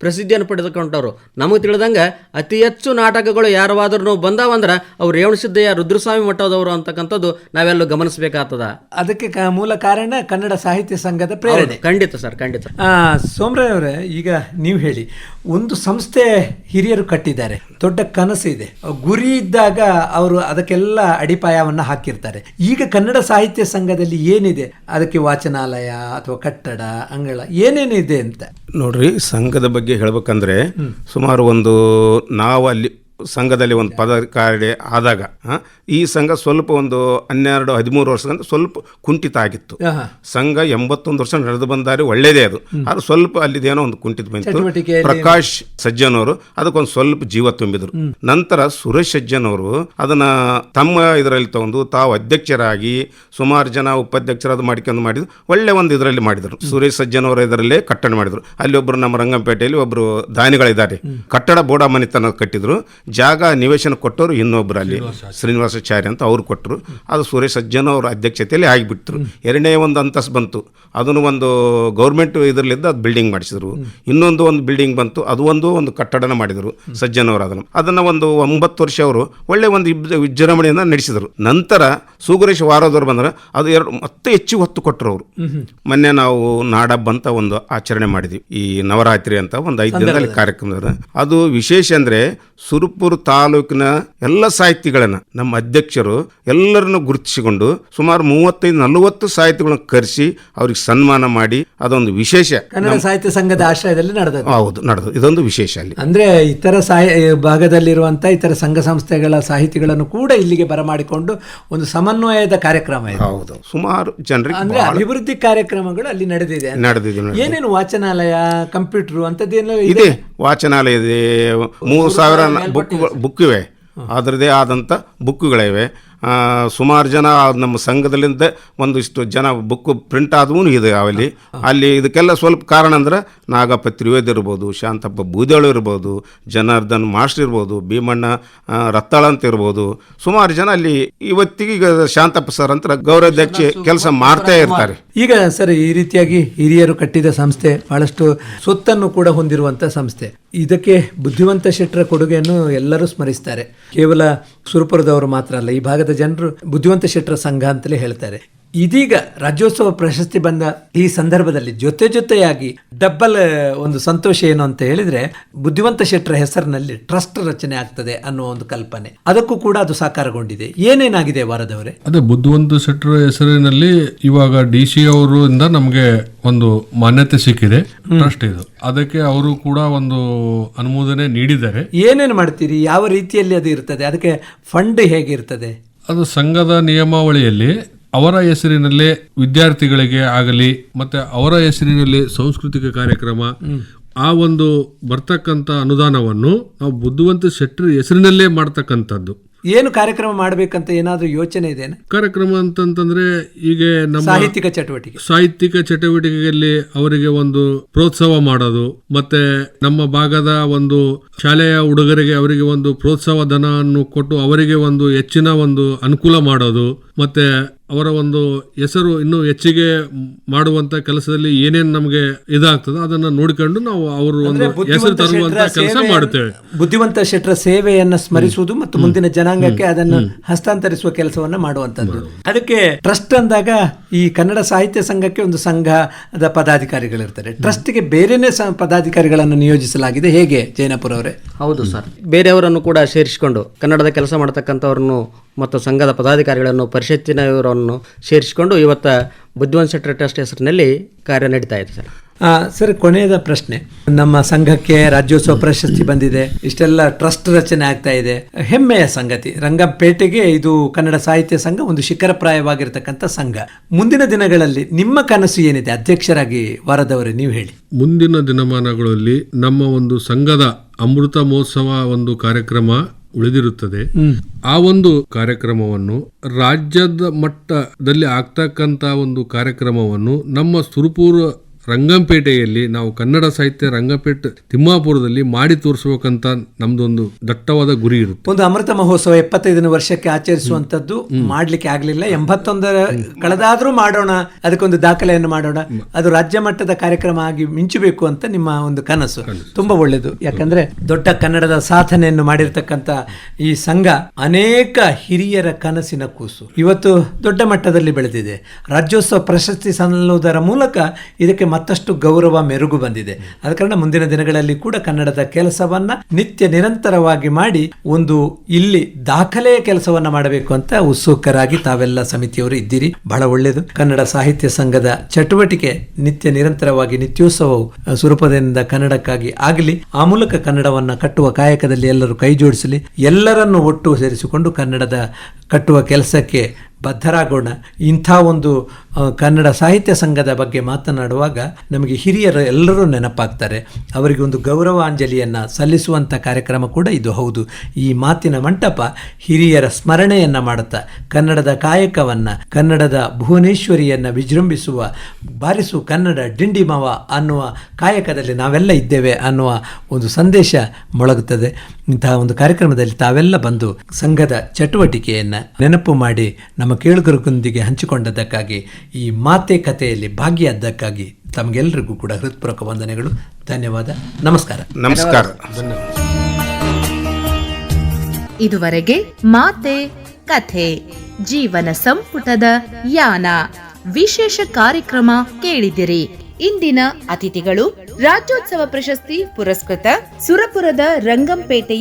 ಪ್ರಸಿದ್ಧಿಯನ್ನು ಪಡೆದುಕೊಂಡವರು. ನಮಗೆ ತಿಳಿದಂಗೆ ಅತಿ ಹೆಚ್ಚು ನಾಟಕಗಳು ಯಾರವಾದ್ರೂ ಬಂದಾವಂದ್ರೆ ಅವ್ರು ರೇವಣಸಿದ್ದಯ್ಯ ರುದ್ರಸ್ವಾಮಿ ಮಠದವರು ಅಂತಕ್ಕಂಥದ್ದು ನಾವೆಲ್ಲೂ ಗಮನಿಸಬೇಕಾಗ್ತದ. ಅದಕ್ಕೆ ಕ- ಮೂಲ ಕಾರಣ ಕನ್ನಡ ಸಾಹಿತ್ಯ ಸಂಘದ ಪ್ರೇರಣೆ. ಖಂಡಿತ ಸರ್ ಖಂಡಿತ. ಆ, ಸೋಮರಾಯ್ ಅವರೇ ಈಗ ನೀವು ಹೇಳಿ ಒಂದು ಸಂಸ್ಥೆ ಹಿರಿಯರು ಕಟ್ಟಿದ್ದಾರೆ ದೊಡ್ಡ ಕನಸು ಇದೆ. ಗುರಿ ಇದ್ದಾಗ ಅವರು ಅದಕ್ಕೆಲ್ಲ ಅಡಿಪಾಯವನ್ನು ಹಾಕಿರ್ತಾರೆ. ಈಗ ಕನ್ನಡ ಸಾಹಿತ್ಯ ಸಂಘದಲ್ಲಿ ಏನಿದೆ? ಅದಕ್ಕೆ ವಾಚನಾಲಯ ಅಥವಾ ಕಟ್ಟಡ ಅಂಗಳ ಏನೇನಿದೆ ಅಂತ? ನೋಡ್ರಿ ಸಂಘದ ಬಗ್ಗೆ ಹೇಳ್ಬೇಕಂದ್ರೆ ಸುಮಾರು ಒಂದು ನಾವು ಅಲ್ಲಿ ಸಂಘದಲ್ಲಿ ಒಂದು ಪದಾಧಿಕಾರಿ ಆದಾಗ ಈ ಸಂಘ ಸ್ವಲ್ಪ ಒಂದು ಹನ್ನೆರಡು ಹದಿಮೂರು ವರ್ಷದಿಂದ ಸ್ವಲ್ಪ ಕುಂಠಿತ ಆಗಿತ್ತು. ಸಂಘ ಎಂಬತ್ತೊಂದು ವರ್ಷ ನಡೆದು ಬಂದಾರೆ ಒಳ್ಳೇದೇ ಅದು. ಅದು ಸ್ವಲ್ಪ ಅಲ್ಲಿದೇನೋ ಒಂದು ಕುಂಠಿತ ಬಂತು. ಪ್ರಕಾಶ್ ಸಜ್ಜನವರು ಅದಕ್ಕೊಂದು ಸ್ವಲ್ಪ ಜೀವ ತುಂಬಿದ್ರು. ನಂತರ ಸುರೇಶ್ ಸಜ್ಜನವರು ಅದನ್ನ ತಮ್ಮ ಇದರಲ್ಲಿ ತಗೊಂಡು ತಾವು ಅಧ್ಯಕ್ಷರಾಗಿ ಸುಮಾರು ಜನ ಅದು ಮಾಡಿಕೊಂಡು ಮಾಡಿದ್ರು. ಒಳ್ಳೆ ಒಂದು ಇದರಲ್ಲಿ ಮಾಡಿದ್ರು. ಸುರೇಶ್ ಸಜ್ಜನವರು ಇದರಲ್ಲೇ ಕಟ್ಟಡ ಮಾಡಿದ್ರು. ಅಲ್ಲಿ ಒಬ್ರು ನಮ್ಮ ರಂಗಂಪೇಟೆಯಲ್ಲಿ ಒಬ್ರು ದಾನಿಗಳಿದ್ದಾರೆ. ಕಟ್ಟಡ ಬೋಡ ಮನೆತನ ಕಟ್ಟಿದ್ರು. ಜಾಗ ನಿವೇಶನ ಕೊಟ್ಟವರು ಇನ್ನೊಬ್ಬರು ಅಲ್ಲಿ ಶ್ರೀನಿವಾಸಾಚಾರ್ಯ ಅಂತ ಅವ್ರು ಕೊಟ್ಟರು ಅದು ಸುರೇಶ್ ಸಜ್ಜನ ಅವರ ಅಧ್ಯಕ್ಷತೆಯಲ್ಲಿ ಆಗಿಬಿಟ್ರು. ಎರಡನೇ ಒಂದು ಅಂತಸ್ತು ಬಂತು. ಅದನ್ನು ಒಂದು ಗೌರ್ಮೆಂಟ್ ಇದರಲ್ಲಿದ್ದ ಅದು ಬಿಲ್ಡಿಂಗ್ ಮಾಡಿಸಿದ್ರು. ಇನ್ನೊಂದು ಒಂದು ಬಿಲ್ಡಿಂಗ್ ಬಂತು. ಅದು ಒಂದು ಒಂದು ಕಟ್ಟಡನ ಮಾಡಿದರು ಸಜ್ಜನವರು ಅದನ್ನು. ಅದನ್ನು ಒಂದು ಒಂಬತ್ತು ವರ್ಷ ಅವರು ಒಳ್ಳೆ ಒಂದು ವಿಜೃಂಭಣೆಯನ್ನು ನಡೆಸಿದರು. ನಂತರ ಸುಗುರೇಶ್ ವಾರದವ್ರು ಬಂದರೆ ಅದು ಎರಡು ಮತ್ತೆ ಹೆಚ್ಚು ಹೊತ್ತು ಕೊಟ್ಟರು ಅವರು. ಮೊನ್ನೆ ನಾವು ನಾಡಬ್ಬ ಅಂತ ಒಂದು ಆಚರಣೆ ಮಾಡಿದ್ವಿ. ಈ ನವರಾತ್ರಿ ಅಂತ ಒಂದು ಐದು ದಿನದಲ್ಲಿ ಕಾರ್ಯಕ್ರಮದ ಅದು ವಿಶೇಷ ಅಂದ್ರೆ ಸುರಪುರ ತಾಲೂಕಿನ ಎಲ್ಲ ಸಾಹಿತಿಗಳನ್ನ ನಮ್ಮ ಅಧ್ಯಕ್ಷರು ಎಲ್ಲರನ್ನು ಗುರುತಿಸಿಕೊಂಡು ಸುಮಾರು ಮೂವತ್ತೈದು ನಲವತ್ತು ಸಾಹಿತಿಗಳನ್ನ ಕರೆಸಿ ಅವ್ರಿಗೆ ಸನ್ಮಾನ ಮಾಡಿ ಅದೊಂದು ವಿಶೇಷ. ಕನ್ನಡ ಸಾಹಿತ್ಯ ಸಂಘದ ಆಶ್ರಯದಲ್ಲಿ ನಡೆದ ಹೌದು ನಡೆದು ಇದೊಂದು ವಿಶೇಷ ಅಲ್ಲಿ. ಅಂದ್ರೆ ಇತರ ಸಾಹಿ ಭಾಗದಲ್ಲಿರುವಂತಹ ಇತರ ಸಂಘ ಸಂಸ್ಥೆಗಳ ಸಾಹಿತಿಗಳನ್ನು ಕೂಡ ಇಲ್ಲಿಗೆ ಬರಮಾಡಿಕೊಂಡು ಒಂದು ಸಮನ್ವಯದ ಕಾರ್ಯಕ್ರಮ ಇದೆ. ಹೌದು ಸುಮಾರು ಜನರಿಗೆ ಅಂದ್ರೆ ಅಭಿವೃದ್ಧಿ ಕಾರ್ಯಕ್ರಮಗಳು ಅಲ್ಲಿ. ನಡೆದಿದೆ ನಡೆದಿದೆ. ಏನೇನು ವಾಚನಾಲಯ ಕಂಪ್ಯೂಟರ್ ಅಂತದ್ದೇನೋ ಇದೆ? ವಾಚನಾಲಯ ಇದೆ ಮೂರು ಸಾವಿರ ಬುಕ್ ಬುಕ್ ಇವೆ ಅದರದೇ ಆದಂಥ ಬುಕ್ಗಳಿವೆ ಸುಮಾರು ಜನ ನಮ್ಮ ಸಂಘದಲ್ಲಿಂದ ಒಂದಿಷ್ಟು ಜನ ಬುಕ್ ಪ್ರಿಂಟ್ ಆದವು ಇದೆ ಅವಲ್ಲಿ ಅಲ್ಲಿ ಇದಕ್ಕೆಲ್ಲ ಸ್ವಲ್ಪ ಕಾರಣ ಅಂದರೆ ನಾಗಪ್ಪ ತ್ರಿವೇದಿ ಇರ್ಬೋದು ಶಾಂತಪ್ಪ ಬೂದೇಳು ಇರ್ಬೋದು ಜನಾರ್ದನ್ ಮಾಸ್ಟರ್ ಇರ್ಬೋದು ಭೀಮಣ್ಣ ರತ್ತಾಳ ಅಂತ ಇರ್ಬೋದು. ಸುಮಾರು ಜನ ಅಲ್ಲಿ ಇವತ್ತಿಗೆ ಈಗ ಶಾಂತಪ್ಪ ಸರ್ ಅಂತ ಗೌರವಾಧ್ಯಕ್ಷ ಕೆಲಸ ಮಾಡ್ತಾ ಇರ್ತಾರೆ. ಈಗ ಸರ್ ಈ ರೀತಿಯಾಗಿ ಹಿರಿಯರು ಕಟ್ಟಿದ ಸಂಸ್ಥೆ ಬಹಳಷ್ಟು ಸ್ವತ್ತನ್ನು ಕೂಡ ಹೊಂದಿರುವಂಥ ಸಂಸ್ಥೆ. ಇದಕ್ಕೆ ಬುದ್ಧಿವಂತ ಶೆಟ್ಟರ ಕೊಡುಗೆಯನ್ನು ಎಲ್ಲರೂ ಸ್ಮರಿಸ್ತಾರೆ. ಕೇವಲ ಸುರಪುರದವರು ಮಾತ್ರ ಅಲ್ಲ, ಈ ಭಾಗದ ಜನರು ಬುದ್ಧಿವಂತ ಶೆಟ್ಟರ ಸಂಘ ಅಂತಲೇ ಹೇಳ್ತಾರೆ. ಇದೀಗ ರಾಜ್ಯೋತ್ಸವ ಪ್ರಶಸ್ತಿ ಬಂದ ಈ ಸಂದರ್ಭದಲ್ಲಿ ಜೊತೆ ಜೊತೆಯಾಗಿ ಡಬ್ಬಲ್ ಒಂದು ಸಂತೋಷ ಏನು ಅಂತ ಹೇಳಿದ್ರೆ ಬುದ್ಧಿವಂತ ಶೆಟ್ಟರ ಹೆಸರಿನಲ್ಲಿ ಟ್ರಸ್ಟ್ ರಚನೆ ಆಗ್ತದೆ ಅನ್ನುವ ಒಂದು ಕಲ್ಪನೆ. ಅದಕ್ಕೂ ಕೂಡ ಅದು ಸಾಕಾರಗೊಂಡಿದೆ. ಏನೇನಾಗಿದೆ ವಾರದವರೇ? ಅದೇ ಬುದ್ಧಿವಂತ ಶೆಟ್ಟರ ಹೆಸರಿನಲ್ಲಿ ಇವಾಗ ಡಿ ಸಿ ಅವರಿಂದ ನಮಗೆ ಒಂದು ಮಾನ್ಯತೆ ಸಿಕ್ಕಿದೆ ಟ್ರಸ್ಟ್ ಇದು. ಅದಕ್ಕೆ ಅವರು ಕೂಡ ಒಂದು ಅನುಮೋದನೆ ನೀಡಿದ್ದಾರೆ. ಏನೇನು ಮಾಡ್ತೀರಿ? ಯಾವ ರೀತಿಯಲ್ಲಿ ಅದು ಇರ್ತದೆ? ಅದಕ್ಕೆ ಫಂಡ್ ಹೇಗಿರ್ತದೆ? ಅದು ಸಂಘದ ನಿಯಮಾವಳಿಯಲ್ಲಿ ಅವರ ಹೆಸರಿನಲ್ಲೇ ವಿದ್ಯಾರ್ಥಿಗಳಿಗೆ ಆಗಲಿ ಮತ್ತೆ ಅವರ ಹೆಸರಿನಲ್ಲಿ ಸಾಂಸ್ಕೃತಿಕ ಕಾರ್ಯಕ್ರಮ ಆ ಒಂದು ಬರ್ತಕ್ಕಂಥ ಅನುದಾನವನ್ನು ನಾವು ಬುದ್ಧಿವಂತ ಶೆಟ್ಟರ್ ಹೆಸರಿನಲ್ಲೇ ಮಾಡ್ತಕ್ಕಂಥದ್ದು. ಏನು ಕಾರ್ಯಕ್ರಮ ಮಾಡಬೇಕಂತ ಏನಾದರೂ ಯೋಚನೆ ಇದೆ ಕಾರ್ಯಕ್ರಮ ಅಂತಂತಂದ್ರೆ ಈಗ ನಮ್ಮ ಸಾಹಿತ್ಯಿಕ ಚಟುವಟಿಕೆ. ಸಾಹಿತ್ಯಿಕ ಚಟುವಟಿಕೆಯಲ್ಲಿ ಅವರಿಗೆ ಒಂದು ಪ್ರೋತ್ಸಾಹ ಮಾಡೋದು ಮತ್ತೆ ನಮ್ಮ ಭಾಗದ ಒಂದು ಶಾಲೆಯ ಹುಡುಗರಿಗೆ ಅವರಿಗೆ ಒಂದು ಪ್ರೋತ್ಸಾಹ ಧನವನ್ನು ಕೊಟ್ಟು ಅವರಿಗೆ ಒಂದು ಹೆಚ್ಚಿನ ಒಂದು ಅನುಕೂಲ ಮಾಡೋದು ಮತ್ತೆ ಅವರ ಒಂದು ಹೆಸರು ಇನ್ನೂ ಹೆಚ್ಚಿಗೆ ಮಾಡುವಂತ ಕೆಲಸದಲ್ಲಿ ಏನೇನು ನಮಗೆ ಇದಾಗ್ತದೋ ಅದನ್ನ ನೋಡಿಕೊಂಡು ನಾವು ಅವರು ಒಂದು ಹೆಸರು ತರುವಂತ ಕೆಲಸ ಮಾಡುತ್ತೇವೆ. ಬುದ್ಧಿವಂತ ಶೆಟ್ಟರ ಸೇವೆಯನ್ನ ಸ್ಮರಿಸುವುದು ಮತ್ತು ಮುಂದಿನ ಜನಾಂಗಕ್ಕೆ ಅದನ್ನು ಹಸ್ತಾಂತರಿಸುವ ಕೆಲಸವನ್ನ ಮಾಡುವಂತದ್ದು ಅದಕ್ಕೆ ಟ್ರಸ್ಟ್ ಅಂದಾಗ ಈ ಕನ್ನಡ ಸಾಹಿತ್ಯ ಸಂಘಕ್ಕೆ ಒಂದು ಸಂಘದ ಪದಾಧಿಕಾರಿಗಳಿರ್ತಾರೆ. ಟ್ರಸ್ಟ್ಗೆ ಬೇರೆನೇ ಪದಾಧಿಕಾರಿಗಳನ್ನು ನಿಯೋಜಿಸಲಾಗಿದೆ. ಹೇಗೆ ಜೈನಪುರ ಅವರೇ? ಹೌದು ಸರ್. ಬೇರೆಯವರನ್ನು ಕೂಡ ಸೇರಿಸಿಕೊಂಡು ಕನ್ನಡದ ಕೆಲಸ ಮಾಡತಕ್ಕಂಥವ್ರನ್ನು ಮತ್ತು ಸಂಘದ ಪದಾಧಿಕಾರಿಗಳನ್ನು ಪರಿಷತ್ತಿನ ಇವರನ್ನು ಸೇರಿಸಿಕೊಂಡು ಇವತ್ತ ಬುದ್ಧಿವಂತ ಶೆಟ್ಟರ್ ಟ್ರಸ್ಟ್ ಹೆಸರಿನಲ್ಲಿ ಕಾರ್ಯ ನಡೀತಾ ಇದೆ ಸರ್. ಆ, ಸರ್ ಕೊನೆಯದ ಪ್ರಶ್ನೆ. ನಮ್ಮ ಸಂಘಕ್ಕೆ ರಾಜ್ಯೋತ್ಸವ ಪ್ರಶಸ್ತಿ ಬಂದಿದೆ. ಇಷ್ಟೆಲ್ಲ ಟ್ರಸ್ಟ್ ರಚನೆ ಆಗ್ತಾ ಇದೆ. ಹೆಮ್ಮೆಯ ಸಂಗತಿ. ರಂಗಪೇಟೆಗೆ ಇದು ಕನ್ನಡ ಸಾಹಿತ್ಯ ಸಂಘ ಒಂದು ಶಿಖರಪ್ರಾಯವಾಗಿರ್ತಕ್ಕಂಥ ಸಂಘ. ಮುಂದಿನ ದಿನಗಳಲ್ಲಿ ನಿಮ್ಮ ಕನಸು ಏನಿದೆ? ಅಧ್ಯಕ್ಷರಾಗಿ ವಾರದವರೇ ನೀವು ಹೇಳಿ. ಮುಂದಿನ ದಿನಮಾನಗಳಲ್ಲಿ ನಮ್ಮ ಒಂದು ಸಂಘದ ಅಮೃತ ಮಹೋತ್ಸವ ಒಂದು ಕಾರ್ಯಕ್ರಮ ಉಳಿದಿರುತ್ತದೆ. ಆ ಒಂದು ಕಾರ್ಯಕ್ರಮವನ್ನು ರಾಜ್ಯದ ಮಟ್ಟದಲ್ಲಿ ಆಗ್ತಕ್ಕಂತ ಒಂದು ಕಾರ್ಯಕ್ರಮವನ್ನು ನಮ್ಮ ಸುರಪುರ ರಂಗಂಪೇಟೆಯಲ್ಲಿ ನಾವು ಕನ್ನಡ ಸಾಹಿತ್ಯ ರಂಗಪೇಟೆ ತಿಮ್ಮಾಪುರದಲ್ಲಿ ಮಾಡಿ ತೋರಿಸಬೇಕಂತ ನಮ್ದೊಂದು ದಟ್ಟವಾದ ಗುರಿ ಇರುತ್ತೆ. ಒಂದು ಅಮೃತ ಮಹೋತ್ಸವ ಎಪ್ಪತ್ತೈದನೇ ವರ್ಷಕ್ಕೆ ಆಚರಿಸುವಂತದ್ದು ಮಾಡ್ಲಿಕ್ಕೆ ಆಗ್ಲಿಲ್ಲ. ಎಂಬತ್ತೊಂದರ ಕಳೆದಾದ್ರೂ ಮಾಡೋಣ ಅದಕ್ಕೊಂದು ದಾಖಲೆಯನ್ನು ಮಾಡೋಣ. ಅದು ರಾಜ್ಯ ಮಟ್ಟದ ಕಾರ್ಯಕ್ರಮ ಆಗಿ ಮಿಂಚಬೇಕು ಅಂತ ನಿಮ್ಮ ಒಂದು ಕನಸು. ತುಂಬಾ ಒಳ್ಳೇದು. ಯಾಕಂದ್ರೆ ದೊಡ್ಡ ಕನ್ನಡದ ಸಾಧನೆಯನ್ನು ಮಾಡಿರ್ತಕ್ಕಂಥ ಈ ಸಂಘ ಅನೇಕ ಹಿರಿಯರ ಕನಸಿನ ಕೂಸು. ಇವತ್ತು ದೊಡ್ಡ ಮಟ್ಟದಲ್ಲಿ ಬೆಳೆದಿದೆ. ರಾಜ್ಯೋತ್ಸವ ಪ್ರಶಸ್ತಿ ಸಲ್ಲುವುದರ ಮೂಲಕ ಇದಕ್ಕೆ ಮತ್ತಷ್ಟು ಗೌರವ ಮೆರುಗು ಬಂದಿದೆ. ಆದ ಕಾರಣ ಮುಂದಿನ ದಿನಗಳಲ್ಲಿ ಕೂಡ ಕನ್ನಡದ ಕೆಲಸವನ್ನ ನಿತ್ಯ ನಿರಂತರವಾಗಿ ಮಾಡಿ ಒಂದು ಇಲ್ಲಿ ದಾಖಲೆಯ ಕೆಲಸವನ್ನ ಮಾಡಬೇಕು ಅಂತ ಉತ್ಸುಕರಾಗಿ ತಾವೆಲ್ಲ ಸಮಿತಿಯವರು ಇದ್ದೀರಿ. ಬಹಳ ಒಳ್ಳೆಯದು ಕನ್ನಡ ಸಾಹಿತ್ಯ ಸಂಘದ ಚಟುವಟಿಕೆ ನಿತ್ಯ ನಿರಂತರವಾಗಿ ನಿತ್ಯೋತ್ಸವವು ಸ್ವರೂಪದಿಂದ ಕನ್ನಡಕ್ಕಾಗಿ ಆಗಲಿ, ಆ ಮೂಲಕ ಕನ್ನಡವನ್ನ ಕಟ್ಟುವ ಕಾಯಕದಲ್ಲಿ ಎಲ್ಲರೂ ಕೈ ಜೋಡಿಸಲಿ ಎಲ್ಲರನ್ನು ಒಟ್ಟು ಸೇರಿಸಿಕೊಂಡು ಕನ್ನಡದ ಕಟ್ಟುವ ಕೆಲಸಕ್ಕೆ ಬದ್ಧರಾಗೋಣ. ಇಂಥ ಒಂದು ಕನ್ನಡ ಸಾಹಿತ್ಯ ಸಂಘದ ಬಗ್ಗೆ ಮಾತನಾಡುವಾಗ ನಮಗೆ ಹಿರಿಯರು ಎಲ್ಲರೂ ನೆನಪಾಗ್ತಾರೆ. ಅವರಿಗೆ ಒಂದು ಗೌರವಾಂಜಲಿಯನ್ನು ಸಲ್ಲಿಸುವಂಥ ಕಾರ್ಯಕ್ರಮ ಕೂಡ ಇದು ಹೌದು. ಈ ಮಾತಿನ ಮಂಟಪ ಹಿರಿಯರ ಸ್ಮರಣೆಯನ್ನು ಮಾಡುತ್ತಾ, ಕನ್ನಡದ ಕಾಯಕವನ್ನು, ಕನ್ನಡದ ಭುವನೇಶ್ವರಿಯನ್ನು ವಿಜೃಂಭಿಸುವ, ಬಾರಿಸು ಕನ್ನಡ ಡಿಂಡಿಮವ ಅನ್ನುವ ಕಾಯಕದಲ್ಲಿ ನಾವೆಲ್ಲ ಇದ್ದೇವೆ ಅನ್ನುವ ಒಂದು ಸಂದೇಶ ಮೊಳಗುತ್ತದೆ. ಇಂತಹ ಒಂದು ಕಾರ್ಯಕ್ರಮದಲ್ಲಿ ತಾವೆಲ್ಲ ಬಂದು ಸಂಘದ ಚಟುವಟಿಕೆಯನ್ನ ನೆನಪು ಮಾಡಿ ನಮ್ಮ ಕೇಳುಗರೊಂದಿಗೆ ಹಂಚಿಕೊಂಡದ್ದಕ್ಕಾಗಿ ಈ ಮಾತೆ ಕಥೆಯಲ್ಲಿ ಭಾಗಿಯಾದ್ದಕ್ಕಾಗಿ ತಮಗೆಲ್ಲರಿಗೂ ಕೂಡ ಹೃತ್ಪೂರ್ವಕ ವಂದನೆಗಳು. ಧನ್ಯವಾದ. ನಮಸ್ಕಾರ. ನಮಸ್ಕಾರ. ಇದುವರೆಗೆ ಮಾತೆ ಕಥೆ ಜೀವನ ಸಂಪುಟದ ಯಾನ. ವಿಶೇಷ ಕಾರ್ಯಕ್ರಮ ಕೇಳಿದಿರಿ. ಇಂದಿನ ಅತಿಥಿಗಳು ರಾಜ್ಯೋತ್ಸವ ಪ್ರಶಸ್ತಿ ಪುರಸ್ಕೃತ ಸುರಪುರದ ರಂಗಂಪೇಟೆಯ